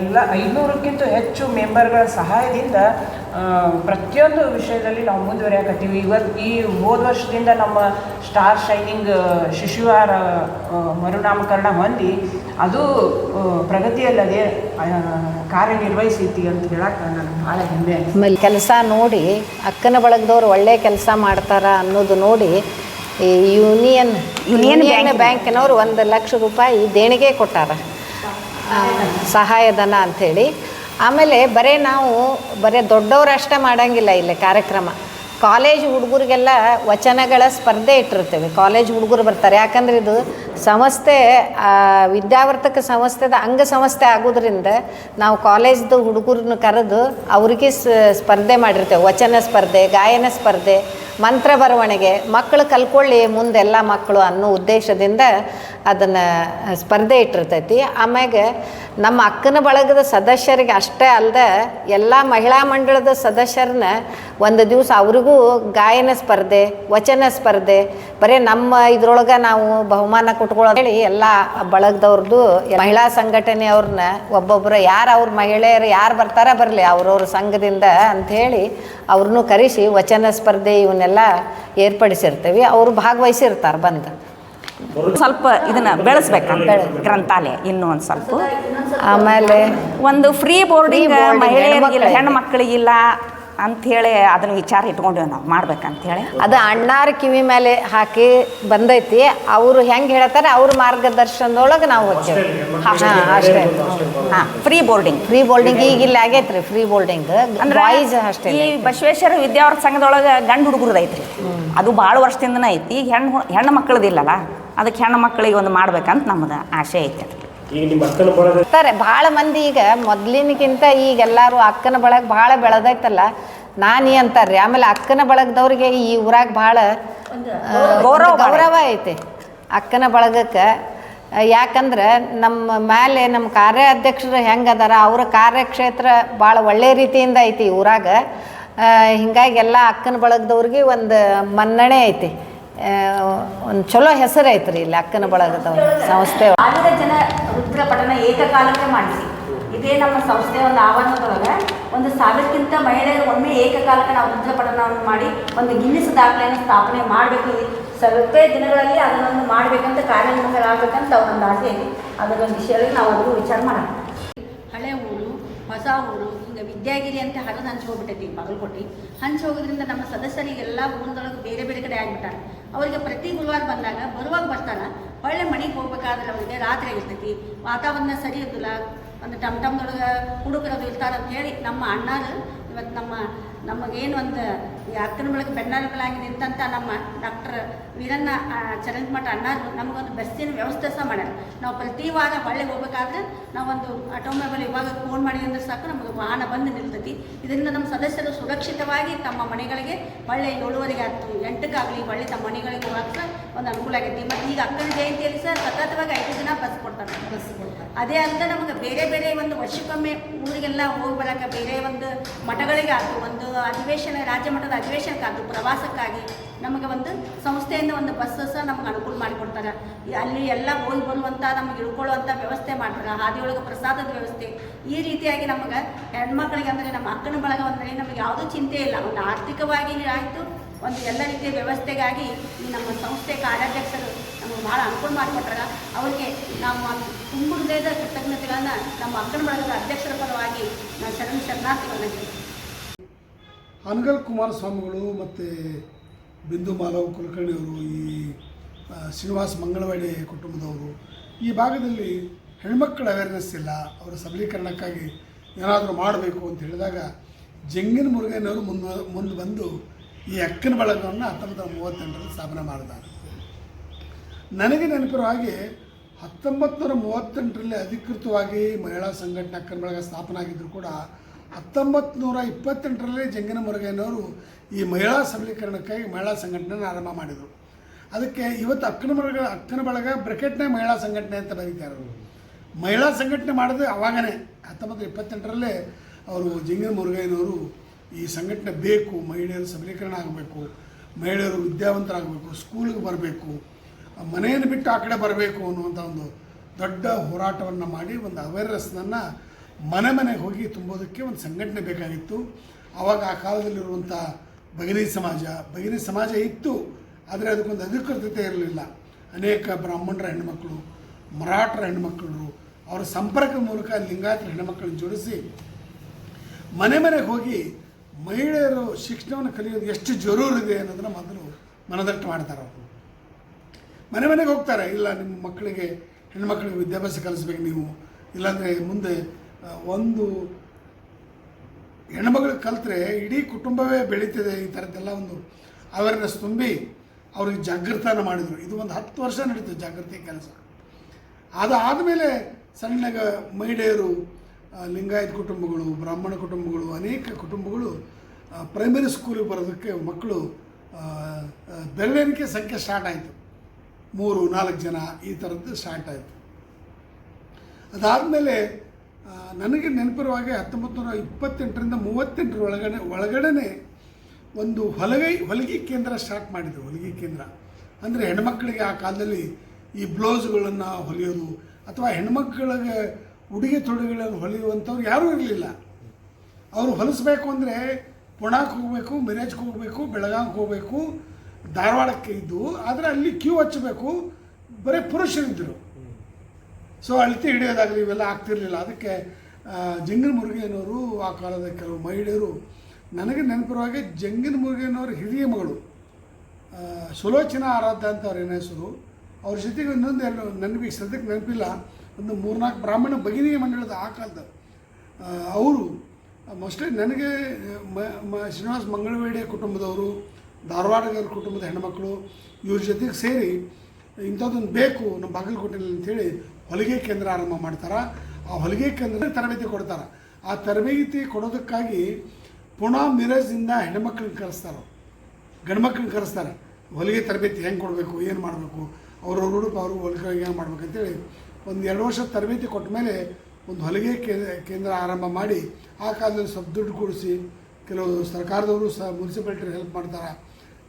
ಎಲ್ಲ ಐನೂರಕ್ಕಿಂತ ಹೆಚ್ಚು ಮೆಂಬರ್ಗಳ ಸಹಾಯದಿಂದ ಪ್ರತಿಯೊಂದು ವಿಷಯದಲ್ಲಿ ನಾವು ಮುಂದುವರಿಯಾಕತ್ತೀವಿ. ಇವತ್ತು ಈ ಹೋದ ವರ್ಷದಿಂದ ನಮ್ಮ ಸ್ಟಾರ್ ಶೈನಿಂಗ್ ಶಿಶುವಾರ ಮರುನಾಮಕರಣ ಹೊಂದಿ, ಅದು ಪ್ರಗತಿಯಲ್ಲದೆ ಕಾರ್ಯನಿರ್ವಹಿಸೈತಿ ಅಂತ ಹೇಳಕ್ಕೆ ನನಗೆ ಭಾಳ ಹೆಮ್ಮೆ ಆಗಿದೆ. ಆಮೇಲೆ ಕೆಲಸ ನೋಡಿ ಅಕ್ಕನ ಬಳಗದವ್ರು ಒಳ್ಳೆ ಕೆಲಸ ಮಾಡ್ತಾರ ಅನ್ನೋದು ನೋಡಿ ಈ ಯೂನಿಯನ್ ಯೂನಿಯನ್ ಬ್ಯಾಂಕಿನವರು ಬ್ಯಾಂಕ್ ಒಂದು ಲಕ್ಷ ರೂಪಾಯಿ ದೇಣಿಗೆ ಕೊಟ್ಟಾರ. ಸಹಾಯಧನ ಅಂಥೇಳಿ ಆಮೇಲೆ ಬರೀ ನಾವು ಬರೀ ದೊಡ್ಡವರಷ್ಟೇ ಮಾಡಂಗಿಲ್ಲ ಇಲ್ಲಿ ಕಾರ್ಯಕ್ರಮ. ಕಾಲೇಜ್ ಹುಡುಗರಿಗೆಲ್ಲ ವಚನಗಳ ಸ್ಪರ್ಧೆ ಇಟ್ಟಿರ್ತೇವೆ. ಕಾಲೇಜ್ ಹುಡುಗರು ಬರ್ತಾರೆ. ಯಾಕಂದ್ರೆ ಇದು ಸಂಸ್ಥೆ ವಿದ್ಯಾವರ್ತಕ ಸಂಸ್ಥೆದ ಅಂಗ ಸಂಸ್ಥೆ ಆಗೋದ್ರಿಂದ ನಾವು ಕಾಲೇಜ್ದು ಹುಡುಗರನ್ನ ಕರೆದು ಅವ್ರಿಗೆ ಸ್ಪರ್ಧೆ ಮಾಡಿರ್ತೇವೆ. ವಚನ ಸ್ಪರ್ಧೆ, ಗಾಯನ ಸ್ಪರ್ಧೆ, ಮಂತ್ರ ಬರವಣಿಗೆ, ಮಕ್ಕಳು ಕಲ್ಕೊಳ್ಳಿ ಮುಂದೆಲ್ಲ ಮಕ್ಕಳು ಅನ್ನೋ ಉದ್ದೇಶದಿಂದ ಅದನ್ನು ಸ್ಪರ್ಧೆ ಇಟ್ಟಿರ್ತೈತಿ. ಆಮ್ಯಾಗ ನಮ್ಮ ಅಕ್ಕನ ಬಳಗದ ಸದಸ್ಯರಿಗೆ ಅಷ್ಟೇ ಅಲ್ಲದೆ ಎಲ್ಲ ಮಹಿಳಾ ಮಂಡಳದ ಸದಸ್ಯರನ್ನ ಒಂದು ದಿವಸ ಅವ್ರಿಗೂ ಗಾಯನ ಸ್ಪರ್ಧೆ, ವಚನ ಸ್ಪರ್ಧೆ, ಬರೀ ನಮ್ಮ ಇದ್ರೊಳಗೆ ನಾವು ಬಹುಮಾನ ಕೊಟ್ಕೊಳ್ಳೋ ಹೇಳಿ ಎಲ್ಲ ಬಳಗದವ್ರದ್ದು ಮಹಿಳಾ ಸಂಘಟನೆಯವ್ರನ್ನ ಒಬ್ಬೊಬ್ಬರು ಯಾರು ಅವ್ರ ಮಹಿಳೆಯರು ಯಾರು ಬರ್ತಾರ ಬರಲಿ ಅವ್ರವ್ರ ಸಂಘದಿಂದ ಅಂಥೇಳಿ ಅವ್ರನ್ನೂ ಕರೆಸಿ ವಚನ ಸ್ಪರ್ಧೆ ಇವನ್ನೆಲ್ಲ ಏರ್ಪಡಿಸಿರ್ತೀವಿ. ಅವರು ಭಾಗವಹಿಸಿರ್ತಾರೆ ಬಂದು. ಸ್ವಲ್ಪ ಇದನ್ನ ಬೆಳೆಸ್ಬೇಕಂತ ಗ್ರಂಥಾಲಯ ಇನ್ನು ಒಂದು ಸ್ವಲ್ಪ. ಆಮೇಲೆ ಒಂದು ಫ್ರೀ ಬೋರ್ಡಿಂಗ್ Free boarding ಮಹಿಳೆಯರಿಗಿಲ್ಲ. ಹೆಣ್ಣು ಮಕ್ಕಳಿಗಿಲ್ಲ ಅಂಥೇಳಿ ಅದನ್ನ ವಿಚಾರ ಇಟ್ಕೊಂಡೇವೆ ನಾವು ಮಾಡ್ಬೇಕಂತೇಳಿ ಅದು ಅಣ್ಣಾರ ಕಿವಿ ಮೇಲೆ ಹಾಕಿ ಬಂದೈತಿ. ಅವರು ಹೆಂಗೆ ಹೇಳ್ತಾರೆ ಅವ್ರ ಮಾರ್ಗದರ್ಶನದೊಳಗೆ ನಾವು ಹೋಗ್ತೇವೆ. ಹಾಂ ಅಷ್ಟೇ. ಹಾಂ ಫ್ರೀ ಬೋರ್ಡಿಂಗ್ ಫ್ರೀ ಬೋರ್ಡಿಂಗ್ ಈಗ ಇಲ್ಲಿ ರೀ ಫ್ರೀ ಬೋರ್ಡಿಂಗ್ ಅಂದ್ರೆ ಬಾಯ್ಸ್ ಅಷ್ಟೇ ಈ ಬಸವೇಶ್ವರ ವಿದ್ಯಾವರ್ಧ ಸಂಘದೊಳಗೆ ಗಂಡು ಹುಡುಗರದ್ದು ಐತ್ರಿ ಅದು ಭಾಳ ವರ್ಷದಿಂದನೇ ಐತಿ. ಈಗ ಹೆಣ್ಣು ಹೆಣ್ಣು ಮಕ್ಕಳದಿಲ್ಲಲ್ಲ ಅದಕ್ಕೆ ಹೆಣ್ಣು ಮಕ್ಕಳಿಗೆ ಒಂದು ಮಾಡ್ಬೇಕಂತ ನಮ್ದು ಆಸೆ ಐತೆ. ಈಗ ನಿಮ್ಮ ಅಕ್ಕನ ಬಳಗ ಇರ್ತಾರೆ ಭಾಳ ಮಂದಿ ಈಗ ಮೊದ್ಲಿನಕ್ಕಿಂತ ಈಗ ಎಲ್ಲರೂ ಅಕ್ಕನ ಬಳಗ ಭಾಳ ಬೆಳೆದೈತಲ್ಲ ನಾನಿ ಅಂತಾರ್ರಿ. ಆಮೇಲೆ ಅಕ್ಕನ ಬಳಗದವ್ರಿಗೆ ಈ ಊರಾಗ ಭಾಳ ಗೌರವ ಗೌರವ ಐತಿ. ಅಕ್ಕನ ಬಳಗಕ್ಕೆ ಯಾಕಂದ್ರೆ ನಮ್ಮ ಮೇಲೆ ನಮ್ಮ ಕಾರ್ಯಾಧ್ಯಕ್ಷರು ಹೆಂಗೆ ಅದಾರ ಅವ್ರ ಕಾರ್ಯಕ್ಷೇತ್ರ ಭಾಳ ಒಳ್ಳೆ ರೀತಿಯಿಂದ ಐತಿ ಈ ಊರಾಗ. ಹಿಂಗಾಗಿ ಎಲ್ಲ ಅಕ್ಕನ ಬಳಗದವ್ರಿಗೆ ಒಂದು ಮನ್ನಣೆ ಐತಿ. ಒಂದು ಚಲೋ ಹೆಸರು ರೀ ಇಲ್ಲಿ ಅಕ್ಕನ ಬಳಗದವ್ರು ಸಂಸ್ಥೆ. ಸಾವಿರ ಜನ ರುದ್ರ ಪಠಣ ಏಕಕಾಲಕ್ಕೆ ಮಾಡಿಸಿ. ಇದೇ ನಮ್ಮ ಸಂಸ್ಥೆ ಒಂದು ಆವರಣದೊಳಗೆ ಒಂದು ಸಾವಿರಕ್ಕಿಂತ ಮಹಿಳೆಯರು ಒಮ್ಮೆ ಏಕಕಾಲಕ್ಕೆ ನಾವು ರುದ್ರ ಪಠಣವನ್ನು ಮಾಡಿ ಒಂದು ಗಿನ್ನಿಸ್ ದಾಖಲೆಯನ್ನು ಸ್ಥಾಪನೆ ಮಾಡಬೇಕು. ಸ್ವಲ್ಪೇ ದಿನಗಳಲ್ಲಿ ಅದನ್ನೊಂದು ಮಾಡಬೇಕಂತ ಕಾರ್ಯೋನ್ಮುಖರಾಗಬೇಕಂತ ಒಂದು ಆಸೆ ಇದೆ. ಅದರೊಂದು ವಿಷಯದಲ್ಲಿ ನಾವು ಅವರು ವಿಚಾರ ಮಾಡೋಣ. ಹಳೆ ಊರು ಹೊಸ ಊರು ಹಿಂಗೆ ವಿದ್ಯಾಗಿರಿ ಅಂತ ಹರಿದು ಹಂಚಿ ಹೋಗ್ಬಿಟ್ಟೈತಿ ಬಾಗಲಕೋಟೆ. ಹಂಚಿ ಹೋಗೋದ್ರಿಂದ ನಮ್ಮ ಸದಸ್ಯರಿಗೆಲ್ಲ ಊರಿನೊಳಗೆ ಬೇರೆ ಬೇರೆ ಕಡೆ ಆಗ್ಬಿಟ್ಟಾರೆ. ಅವರಿಗೆ ಪ್ರತಿ ಗುರುವಾರ ಬಂದಾಗ ಬರುವಾಗ ಬರ್ತಾನೆ, ಒಳ್ಳೆ ಮನೆಗೆ ಹೋಗ್ಬೇಕಾದ್ರೆ ಅವರಿಗೆ ರಾತ್ರಿ ಆಗಿರ್ತೈತಿ ವಾತಾವರಣ ಸರಿ ಇರೋದಿಲ್ಲ, ಒಂದು ಟಮ್ ಟಮ್ದೊಳಗೆ ಹುಡುಗರದು ಅಂತ ಹೇಳಿ ನಮ್ಮ ಅಣ್ಣಾರು ಇವತ್ತು ನಮ್ಮ ನಮಗೇನು ಒಂದು ಈ ಅಕ್ಕನ ಬಳಕೆ ಬೆನ್ನಾಲುಗಳಾಗಿ ನಿಂತಂಥ ನಮ್ಮ ಡಾಕ್ಟರ್ ವೀರಣ್ಣ ಆ, ಚರಂತಮಠ ಅಣ್ಣಾರು ನಮಗೊಂದು ಬಸ್ಸಿನ ವ್ಯವಸ್ಥೆ ಸಹ ಮಾಡ್ಯಾರ. ನಾವು ಪ್ರತಿ ವಾರ ಹೊಳ್ಳಿ ಹೋಗ್ಬೇಕಾದ್ರೆ ನಾವೊಂದು ಆಟೋಮೊಬೈಲ್ ಇವಾಗ ಫೋನ್ ಮಾಡಿ ಅಂದ್ರೆ ಸಾಕು ನಮಗೆ ವಾಹನ ಬಂದು ನಿಲ್ತೈತಿ. ಇದರಿಂದ ನಮ್ಮ ಸದಸ್ಯರು ಸುರಕ್ಷಿತವಾಗಿ ತಮ್ಮ ಮನೆಗಳಿಗೆ ಹೊಳ್ಳೆ ಏಳುವರೆಗೆ ಆಯ್ತು ಎಂಟಕ್ಕಾಗಲಿ ಹೊಳ್ಳಿ ತಮ್ಮ ಮನೆಗಳಿಗೆ ಹೋಗಕ್ಕೆ ಒಂದು ಅನುಕೂಲ ಆಗೈತಿ. ಮತ್ತು ಈಗ ಅಕ್ಕನ ಜಯಂತಿಯಲ್ಲಿ ಸಹ ಸತತವಾಗಿ ಐದು ದಿನ ಬಸ್ ಕೊಡ್ತಾರೆ. ಬಸ್ ಅದೇ ಅಲ್ಲದೆ ನಮಗೆ ಬೇರೆ ಬೇರೆ ಒಂದು ವರ್ಷಕ್ಕೊಮ್ಮೆ ಊರಿಗೆಲ್ಲ ಹೋಗಿ ಬರೋಕೆ ಬೇರೆ ಒಂದು ಮಠಗಳಿಗೆ ಆಯ್ತು ಒಂದು ಅಧಿವೇಶನ, ರಾಜ್ಯ ಮಟ್ಟದ ಅಧಿವೇಶನಕ್ಕಾಯ್ತು ಪ್ರವಾಸಕ್ಕಾಗಿ ನಮಗೆ ಒಂದು ಸಂಸ್ಥೆಯಿಂದ ಒಂದು ಬಸ್ ಸಹ ನಮ್ಗೆ ಅನುಕೂಲ ಮಾಡಿಕೊಡ್ತಾರೆ. ಅಲ್ಲಿ ಎಲ್ಲ ಹೋಗಿ ಬರುವಂಥ ನಮಗೆ ಇಳ್ಕೊಳ್ಳುವಂಥ ವ್ಯವಸ್ಥೆ ಮಾಡ್ತಾರೆ. ಹಾದಿಯೊಳಗೆ ಪ್ರಸಾದದ ವ್ಯವಸ್ಥೆ. ಈ ರೀತಿಯಾಗಿ ನಮಗೆ ಹೆಣ್ಮಕ್ಳಿಗೆ ಅಂದರೆ ನಮ್ಮ ಅಕ್ಕನ ಬಳಗ ಅಂದರೆ ನಮಗೆ ಯಾವುದೂ ಚಿಂತೆ ಇಲ್ಲ. ಒಂದು ಆರ್ಥಿಕವಾಗಿ ಆಯಿತು, ಒಂದು ಎಲ್ಲ ರೀತಿಯ ವ್ಯವಸ್ಥೆಗಾಗಿ ನಮ್ಮ ಸಂಸ್ಥೆ ಕಾರ್ಯಾಧ್ಯಕ್ಷರು ನಮಗೆ ಭಾಳ ಅನುಕೂಲ ಮಾಡಿಕೊಟ್ಟಾಗ ಅವರಿಗೆ ನಮ್ಮ ತುಂಬ ಹೃದಯದ ಕೃತಜ್ಞತೆಗಳನ್ನು ನಮ್ಮ ಅಕ್ಕನ ಬಳಗದ ಅಧ್ಯಕ್ಷರ ಪರವಾಗಿ ನಾನು ಶರಣ ಶರಣಾರ್ಥಿಗಳನ್ನ ಅನ್ಗಲ್ ಕುಮಾರಸ್ವಾಮಿಗಳು ಮತ್ತು ಬಿಂದು ಮಾಲವ್ ಕುಲಕರ್ಣಿಯವರು, ಈ ಶ್ರೀನಿವಾಸ್ ಮಂಗಳವಾಡಿ ಕುಟುಂಬದವರು, ಈ ಭಾಗದಲ್ಲಿ ಹೆಣ್ಮಕ್ಳ ಅವೇರ್ನೆಸ್ ಇಲ್ಲ. ಅವರ ಸಬಲೀಕರಣಕ್ಕಾಗಿ ಏನಾದರೂ ಮಾಡಬೇಕು ಅಂತ ಹೇಳಿದಾಗ ಜಂಗಿನ ಮುರುಗನವರು ಮುಂದೆ ಮುಂದೆ ಬಂದು ಈ ಅಕ್ಕನ ಬಳಗವನ್ನು ಹತ್ತೊಂಬತ್ತು ನೂರ ಮೂವತ್ತೆಂಟರಲ್ಲಿ ಸ್ಥಾಪನೆ ಮಾಡಿದ್ದಾರೆ. ನನಗೆ ನೆನಪಿರೋ ಹಾಗೆ ಹತ್ತೊಂಬತ್ತು ನೂರ ಮೂವತ್ತೆಂಟರಲ್ಲಿ ಅಧಿಕೃತವಾಗಿ ಮಹಿಳಾ ಸಂಘಟನೆ ಅಕ್ಕನ ಬಳಗ ಸ್ಥಾಪನೆ ಆಗಿದ್ದರೂ ಕೂಡ ಹತ್ತೊಂಬತ್ತು ನೂರ ಇಪ್ಪತ್ತೆಂಟರಲ್ಲಿ ಜಂಗನ ಮುರುಗಯ್ಯನವರು ಈ ಮಹಿಳಾ ಸಬಲೀಕರಣಕ್ಕಾಗಿ ಮಹಿಳಾ ಸಂಘಟನೆಯನ್ನು ಆರಂಭ ಮಾಡಿದರು. ಅದಕ್ಕೆ ಇವತ್ತು ಅಕ್ಕನ ಮರಗ ಅಕ್ಕನ ಬಳಗ ಬ್ರೆಕೆಟ್ನಾಗ ಮಹಿಳಾ ಸಂಘಟನೆ ಅಂತ ಬರೀತಾರೆ ಅವರು. ಮಹಿಳಾ ಸಂಘಟನೆ ಮಾಡಿದ್ರೆ ಅವಾಗನೇ ಹತ್ತೊಂಬತ್ತು ಇಪ್ಪತ್ತೆಂಟರಲ್ಲೇ ಅವರು ಜಂಗನ ಮುರುಗಯ್ಯನವರು ಈ ಸಂಘಟನೆ ಬೇಕು, ಮಹಿಳೆಯರು ಸಬಲೀಕರಣ ಆಗಬೇಕು, ಮಹಿಳೆಯರು ವಿದ್ಯಾವಂತರಾಗಬೇಕು, ಸ್ಕೂಲಿಗೆ ಬರಬೇಕು ಮನೆಯನ್ನು ಬಿಟ್ಟು ಆ ಕಡೆ ಬರಬೇಕು ಅನ್ನುವಂಥ ಒಂದು ದೊಡ್ಡ ಹೋರಾಟವನ್ನು ಮಾಡಿ ಒಂದು ಅವೇರ್ನೆಸ್ನನ್ನು ಮನೆ ಮನೆಗೆ ಹೋಗಿ ತುಂಬೋದಕ್ಕೆ ಒಂದು ಸಂಘಟನೆ ಬೇಕಾಗಿತ್ತು. ಆವಾಗ ಆ ಕಾಲದಲ್ಲಿರುವಂಥ ಬಗಿನಿ ಸಮಾಜ ಬಗಿನಿ ಸಮಾಜ ಇತ್ತು, ಆದರೆ ಅದಕ್ಕೊಂದು ಅಧಿಕೃತತೆ ಇರಲಿಲ್ಲ. ಅನೇಕ ಬ್ರಾಹ್ಮಣರ ಹೆಣ್ಮಕ್ಳು, ಮರಾಠರ ಹೆಣ್ಮಕ್ಳು, ಅವರ ಸಂಪರ್ಕ ಮೂಲಕ ಲಿಂಗಾಯತರ ಹೆಣ್ಮಕ್ಳನ್ನ ಜೋಡಿಸಿ ಮನೆ ಮನೆಗೆ ಹೋಗಿ ಮಹಿಳೆಯರು ಶಿಕ್ಷಣವನ್ನು ಕಲಿಯೋದು ಎಷ್ಟು ಜರೂರಿದೆ ಅನ್ನೋದನ್ನು ಮೊದಲು ಮನದಟ್ಟು ಮಾಡ್ತಾರೆ ಅವರು ಮನೆ ಮನೆಗೆ ಹೋಗ್ತಾರೆ. ಇಲ್ಲ, ನಿಮ್ಮ ಮಕ್ಕಳಿಗೆ ಹೆಣ್ಮಕ್ಳಿಗೆ ವಿದ್ಯಾಭ್ಯಾಸ ಕಲಿಸ್ಬೇಕು ನೀವು. ಇಲ್ಲಾಂದರೆ ಮುಂದೆ ಒಂದು ಹೆಣ್ಮಗಳು ಕಲಿತ್ರೆ ಇಡೀ ಕುಟುಂಬವೇ ಬೆಳೀತಿದೆ ಈ ಥರದ್ದೆಲ್ಲ ಒಂದು ಅವೇರ್ನೆಸ್ ತುಂಬಿ ಅವ್ರಿಗೆ ಜಾಗೃತನ ಮಾಡಿದರು. ಇದು ಒಂದು ಹತ್ತು ವರ್ಷ ನಡೀತು ಜಾಗೃತಿ ಕೆಲಸ. ಅದಾದಮೇಲೆ ಸಣ್ಣಗ ಮಹಿಳೆಯರು ಲಿಂಗಾಯತ ಕುಟುಂಬಗಳು, ಬ್ರಾಹ್ಮಣ ಕುಟುಂಬಗಳು, ಅನೇಕ ಕುಟುಂಬಗಳು ಪ್ರೈಮರಿ ಸ್ಕೂಲಿಗೆ ಬರೋದಕ್ಕೆ ಮಕ್ಕಳು ಬೆರಳೆಣಿಕೆ ಸಂಖ್ಯೆ ಸ್ಟಾರ್ಟ್ ಆಯಿತು. ಮೂರು, ನಾಲ್ಕು ಜನ ಈ ಥರದ್ದು ಸ್ಟಾರ್ಟ್ ಆಯಿತು. ಅದಾದಮೇಲೆ ನನಗೆ ನೆನಪಿರುವ ಹಾಗೆ ಹತ್ತೊಂಬತ್ತು ನೂರ ಇಪ್ಪತ್ತೆಂಟರಿಂದ ಮೂವತ್ತೆಂಟರ ಒಳಗಡೆ ಒಳಗಡೆ ಒಂದು ಹೊಲಗೈ, ಹೊಲಿಗೆ ಕೇಂದ್ರ ಸ್ಟಾರ್ಟ್ ಮಾಡಿದ್ರು, ಹೊಲಿಗೆ ಕೇಂದ್ರ. ಅಂದರೆ ಹೆಣ್ಮಕ್ಳಿಗೆ ಆ ಕಾಲದಲ್ಲಿ ಈ ಬ್ಲೌಸ್ಗಳನ್ನು ಹೊಲಿಯೋದು, ಅಥವಾ ಹೆಣ್ಮಕ್ಳಿಗೆ ಉಡುಗೆ ತೊಡುಗೆಗಳನ್ನು ಹೊಲಿಯುವಂಥವ್ರು ಯಾರೂ ಇರಲಿಲ್ಲ. ಅವರು ಹೊಲಿಸ್ಬೇಕು ಅಂದರೆ ಪುಣಾಕ್ಕೆ ಹೋಗಬೇಕು ಮಿರೇಜ್ಗೆ ಹೋಗಬೇಕು, ಬೆಳಗಾವಿಗೆ ಹೋಗಬೇಕು ಧಾರವಾಡಕ್ಕೆ ಇದ್ದು, ಆದರೆ ಅಲ್ಲಿ ಕ್ಯೂ ಹಚ್ಚಬೇಕು. ಬರೀ ಪುರುಷರಿದ್ದರು. ಸೊ ಅಳತೆ ಹಿಡಿಯೋದಾಗಲಿ ಇವೆಲ್ಲ ಆಗ್ತಿರಲಿಲ್ಲ. ಅದಕ್ಕೆ ಜಂಗಿನ ಮುರುಗೇನವರು ಆ ಕಾಲದ ಕೆಲವು ಮಹಿಳೆಯರು, ನನಗೆ ನೆನಪಿರುವಾಗೆ ಜಂಗನ ಮುರುಗೇನವ್ರ ಹಿರಿಯ ಮಗಳು ಸುಲೋಚನ ಆರಾಧ್ಯ ಅಂತ ಅವ್ರ ಏನ ಹೆಸರು, ಅವ್ರ ಜೊತೆಗೆ ಇನ್ನೊಂದು ಎರಡು ನನಗೆ ಸದ್ಯಕ್ಕೆ ನೆನಪಿಲ್ಲ. ಒಂದು ಮೂರ್ನಾಲ್ಕು ಬ್ರಾಹ್ಮಣ ಭಗಿನಿ ಮಂಡಳದ ಆ ಕಾಲದ ಅವರು ಮೋಸ್ಟ್ಲಿ ನನಗೆ, ಮ- ಶ್ರೀನಿವಾಸ ಮಂಗಳವೇಡಿ ಕುಟುಂಬದವರು ಧಾರವಾಡಗರ ಕುಟುಂಬದ ಹೆಣ್ಮಕ್ಳು, ಇವ್ರ ಜೊತೆಗೆ ಸೇರಿ ಇಂಥದ್ದೊಂದು ಬೇಕು ನಮ್ಮ ಬಾಗಲಕೋಟೆಯಲ್ಲಿ ಅಂತೇಳಿ ಹೊಲಿಗೆ ಕೇಂದ್ರ ಆರಂಭ ಮಾಡ್ತಾರೆ. ಆ ಹೊಲಿಗೆ ಕೇಂದ್ರ ತರಬೇತಿ ಕೊಡ್ತಾರೆ. ಆ ತರಬೇತಿ ಕೊಡೋದಕ್ಕಾಗಿ ಪುಣಾ, ಮಿರಜ್ನಿಂದ ಹೆಣ್ಮಕ್ಳನ್ನ ಕರೆಸ್ತಾರೆ ಗಂಡ್ಮಕ್ಳನ್ನ ಕರೆಸ್ತಾರೆ. ಹೊಲಿಗೆ ತರಬೇತಿ ಹೆಂಗೆ ಕೊಡಬೇಕು, ಏನು ಮಾಡಬೇಕು, ಅವ್ರವ್ರ ಉಡುಪು ಅವರು ಹೊಲಿಗೆ ಏನು ಮಾಡ್ಬೇಕು ಅಂತೇಳಿ ಒಂದು ಎರಡು ವರ್ಷ ತರಬೇತಿ ಕೊಟ್ಟ ಮೇಲೆ ಒಂದು ಹೊಲಿಗೆ ಕೇಂದ್ರ ಆರಂಭ ಮಾಡಿ ಆ ಕಾಲದಲ್ಲಿ ಸ್ವಲ್ಪ ದುಡ್ಡು ಕೊಡಿಸಿ ಕೆಲವು ಸರ್ಕಾರದವರು ಸಹ ಮುನ್ಸಿಪಾಲ್ಟಿ ಹೆಲ್ಪ್ ಮಾಡ್ತಾರೆ.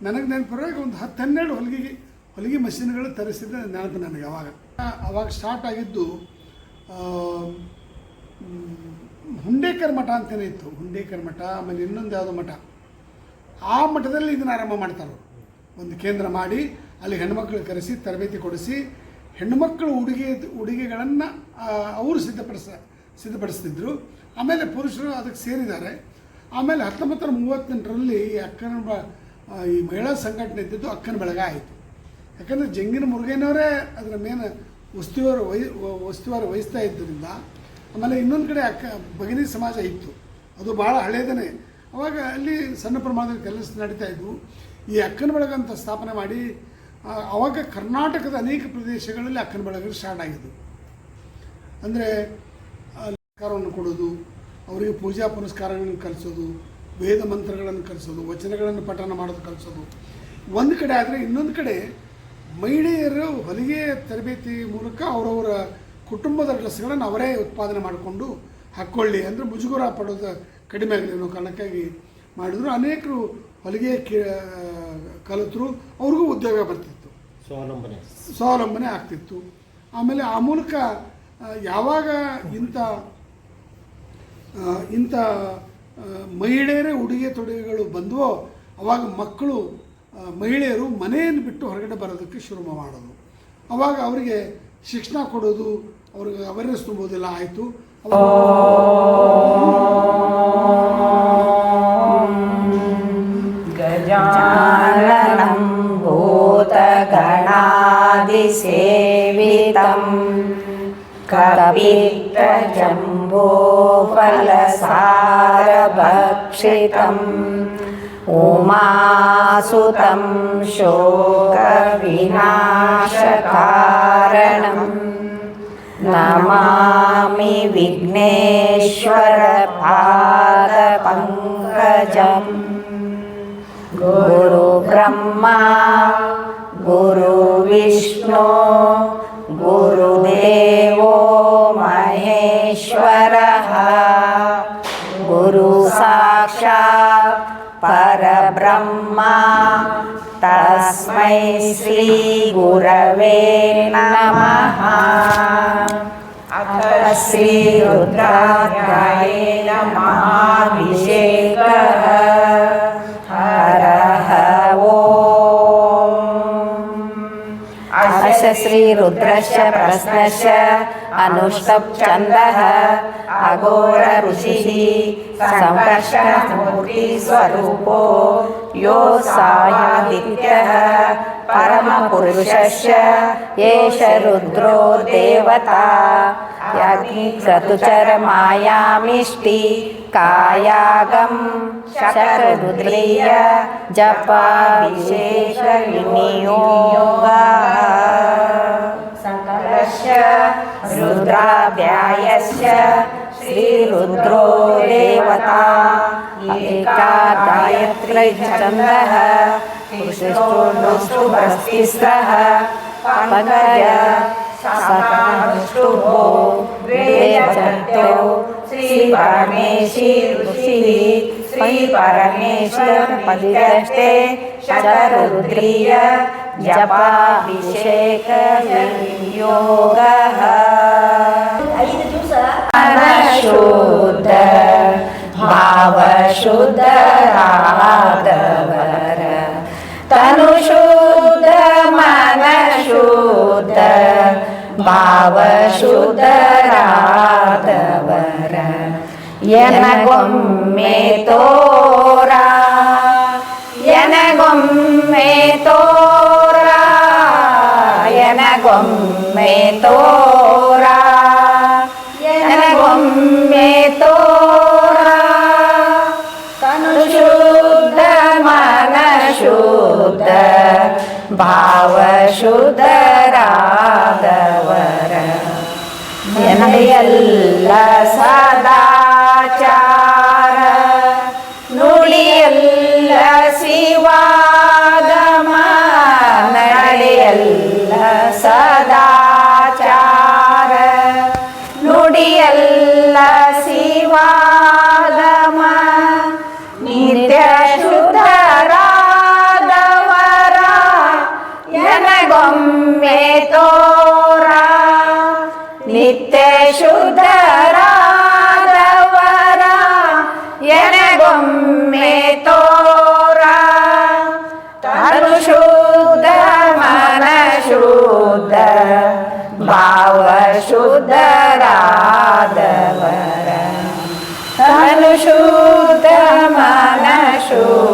ನನಗೆ ನೆನಪಿರುವಾಗ ಒಂದು ಹತ್ತು ಹನ್ನೆರಡು ಹೊಲಿಗೆ ಹೊಲಿಗೆ ಮಷಿನ್ಗಳು ತರಿಸಿದ ನೆನಪು ನನಗೆ ಅವಾಗ. ಅವಾಗ ಸ್ಟಾರ್ಟ್ ಆಗಿದ್ದು ಹುಂಡೇಕರ್ ಮಠ ಅಂತಲೇ ಇತ್ತು. ಹುಂಡೇಕರ್ ಮಠ, ಆಮೇಲೆ ಇನ್ನೊಂದು ಯಾವುದೋ ಮಠ. ಆ ಮಠದಲ್ಲಿ ಇದನ್ನು ಆರಂಭ ಮಾಡ್ತಾರೆ ಒಂದು ಕೇಂದ್ರ ಮಾಡಿ, ಅಲ್ಲಿ ಹೆಣ್ಮಕ್ಳು ಕರೆಸಿ, ತರಬೇತಿ ಕೊಡಿಸಿ ಹೆಣ್ಣುಮಕ್ಕಳು ಉಡುಗೆ, ಉಡುಗೆಗಳನ್ನು ಅವರು ಸಿದ್ಧಪಡಿಸ, ಸಿದ್ಧಪಡಿಸ್ತಿದ್ರು. ಆಮೇಲೆ ಪುರುಷರು ಅದಕ್ಕೆ ಸೇರಿದ್ದಾರೆ. ಆಮೇಲೆ ಹತ್ತೊಂಬತ್ತು ನೂರ ಮೂವತ್ತೆಂಟರಲ್ಲಿ ಅಕ್ಕನ ಈ ಮಹಿಳಾ ಸಂಘಟನೆ ಇದ್ದಿದ್ದು ಅಕ್ಕನ ಬೆಳಗ ಆಯಿತು. ಯಾಕಂದರೆ ಜಂಗಿನ ಮುರುಗೇನವರೇ ಅದರ ಮೇನ್ ಉಸ್ತುವಾರಿ ವಹಿ ಉಸ್ತುವಾರಿ ವಹಿಸ್ತಾ ಇದ್ದರಿಂದ ಆಮೇಲೆ ಇನ್ನೊಂದು ಕಡೆ ಅಕ್ಕ ಭಗಿನಿ ಸಮಾಜ ಇತ್ತು. ಅದು ಭಾಳ ಹಳೇದೇ ಅವಾಗ ಅಲ್ಲಿ ಸಣ್ಣ ಪ್ರಮಾಣದಲ್ಲಿ ಕೆಲಸ ನಡೀತಾ ಇದ್ವು. ಈ ಅಕ್ಕನ ಬೆಳಗ ಅಂತ ಸ್ಥಾಪನೆ ಮಾಡಿ ಅವಾಗ ಕರ್ನಾಟಕದ ಅನೇಕ ಪ್ರದೇಶಗಳಲ್ಲಿ ಅಕ್ಕನ ಬೆಳಗರು ಸ್ಟಾರ್ಟ್ ಆಗಿದ್ದು. ಅಂದರೆ ಕಾರವನ್ನು ಕೊಡೋದು, ಅವರಿಗೆ ಪೂಜಾ ಪುನಸ್ಕಾರಗಳನ್ನು ಕಲಿಸೋದು ವೇದ ಮಂತ್ರಗಳನ್ನು ಕಲಿಸೋದು ವಚನಗಳನ್ನು ಪಠನ ಮಾಡೋದು ಕಲಿಸೋದು. ಒಂದು ಕಡೆ ಆದರೆ ಇನ್ನೊಂದು ಕಡೆ ಮಹಿಳೆಯರು ಹೊಲಿಗೆ ತರಬೇತಿ ಮೂಲಕ ಅವರವರ ಕುಟುಂಬದ ಡ್ರೆಸ್ಗಳನ್ನು ಅವರೇ ಉತ್ಪಾದನೆ ಮಾಡಿಕೊಂಡು ಹಾಕ್ಕೊಳ್ಳಿ ಅಂದರೆ ಮುಜುಗುರ ಪಡೋದು ಕಡಿಮೆ ಆಗಲಿ ಅನ್ನೋ ಕಾರಣಕ್ಕಾಗಿ ಮಾಡಿದ್ರು. ಅನೇಕರು ಹೊಲಿಗೆ ಕಲಿತರು ಅವ್ರಿಗೂ ಉದ್ಯೋಗ ಬರ್ತಿತ್ತು. ಸ್ವಾವಲಂಬನೆ. ಸ್ವಾವಲಂಬನೆ ಆಗ್ತಿತ್ತು. ಆಮೇಲೆ ಆ ಮೂಲಕ ಯಾವಾಗ ಇಂಥ ಇಂಥ ಮಹಿಳೆಯರೇ ಉಡುಗೆ ತೊಡುಗೆಗಳು ಬಂದವೋ, ಅವಾಗ ಮಕ್ಕಳು ಮಹಿಳೆಯರು ಮನೆಯನ್ನು ಬಿಟ್ಟು ಹೊರಗಡೆ ಬರೋದಕ್ಕೆ ಶುರು ಮಾಡೋದು. ಅವಾಗ ಅವರಿಗೆ ಶಿಕ್ಷಣ ಕೊಡೋದು, ಅವ್ರಿಗೆ ಅವೇರ್ನೆಸ್ ತುಂಬೋದಿಲ್ಲ ಆಯಿತು. ಗಜಾನನಂ ಭೂತಗಣಾದಿ ಸೇವಿತಂ कपित्तजम्बोफलसारभक्षितम् उमासुतं शोकविनाशकारणम्। नमामि विघ्नेश्वरपादपङ्कजम्। गुरुब्रह्मा गुरुविष्णु परब्रह्मा तस्मै श्रीगुरवे नमः अथ श्रीरुद्राध्यायेन महाभिषेकः हरः ॐ अश श्रीरुद्रश्च प्रश्नश्च अनुष्टप्छन्दः अघोर ऋषिः यो सायादित्यः परमपुरुषश्च एष रुद्रो देवता। याज्ञिक्रतुचरमायामिष्टि कायागं शकरुद्रीय जपाभिषेकविनियोगः। सकलस्य रुद्राभ्यायस्य श्रीरुद्रो देवता एका गायत्री छन्दः कृष्णोष्टु भस्तिस्रः पङ्कज सकाष्टुभो वेदचर्यो श्रीपरमेशी ऋषिः श्रीपरमेश्वर पदिदष्टे शतरुद्रीय जपाभिषेक योगः ಐದು ದಿವಸ शुद्ध भावशुद्ध राधवर तनुशुद्ध मनशुद्ध भावशुद्ध राधवर எனகொம்மே தோரா எனகொம்மே தோரா எனகொம்மே தோரா ಭಾವ ಎಲ್ಲ ಸದಾಚಾರ cachorro.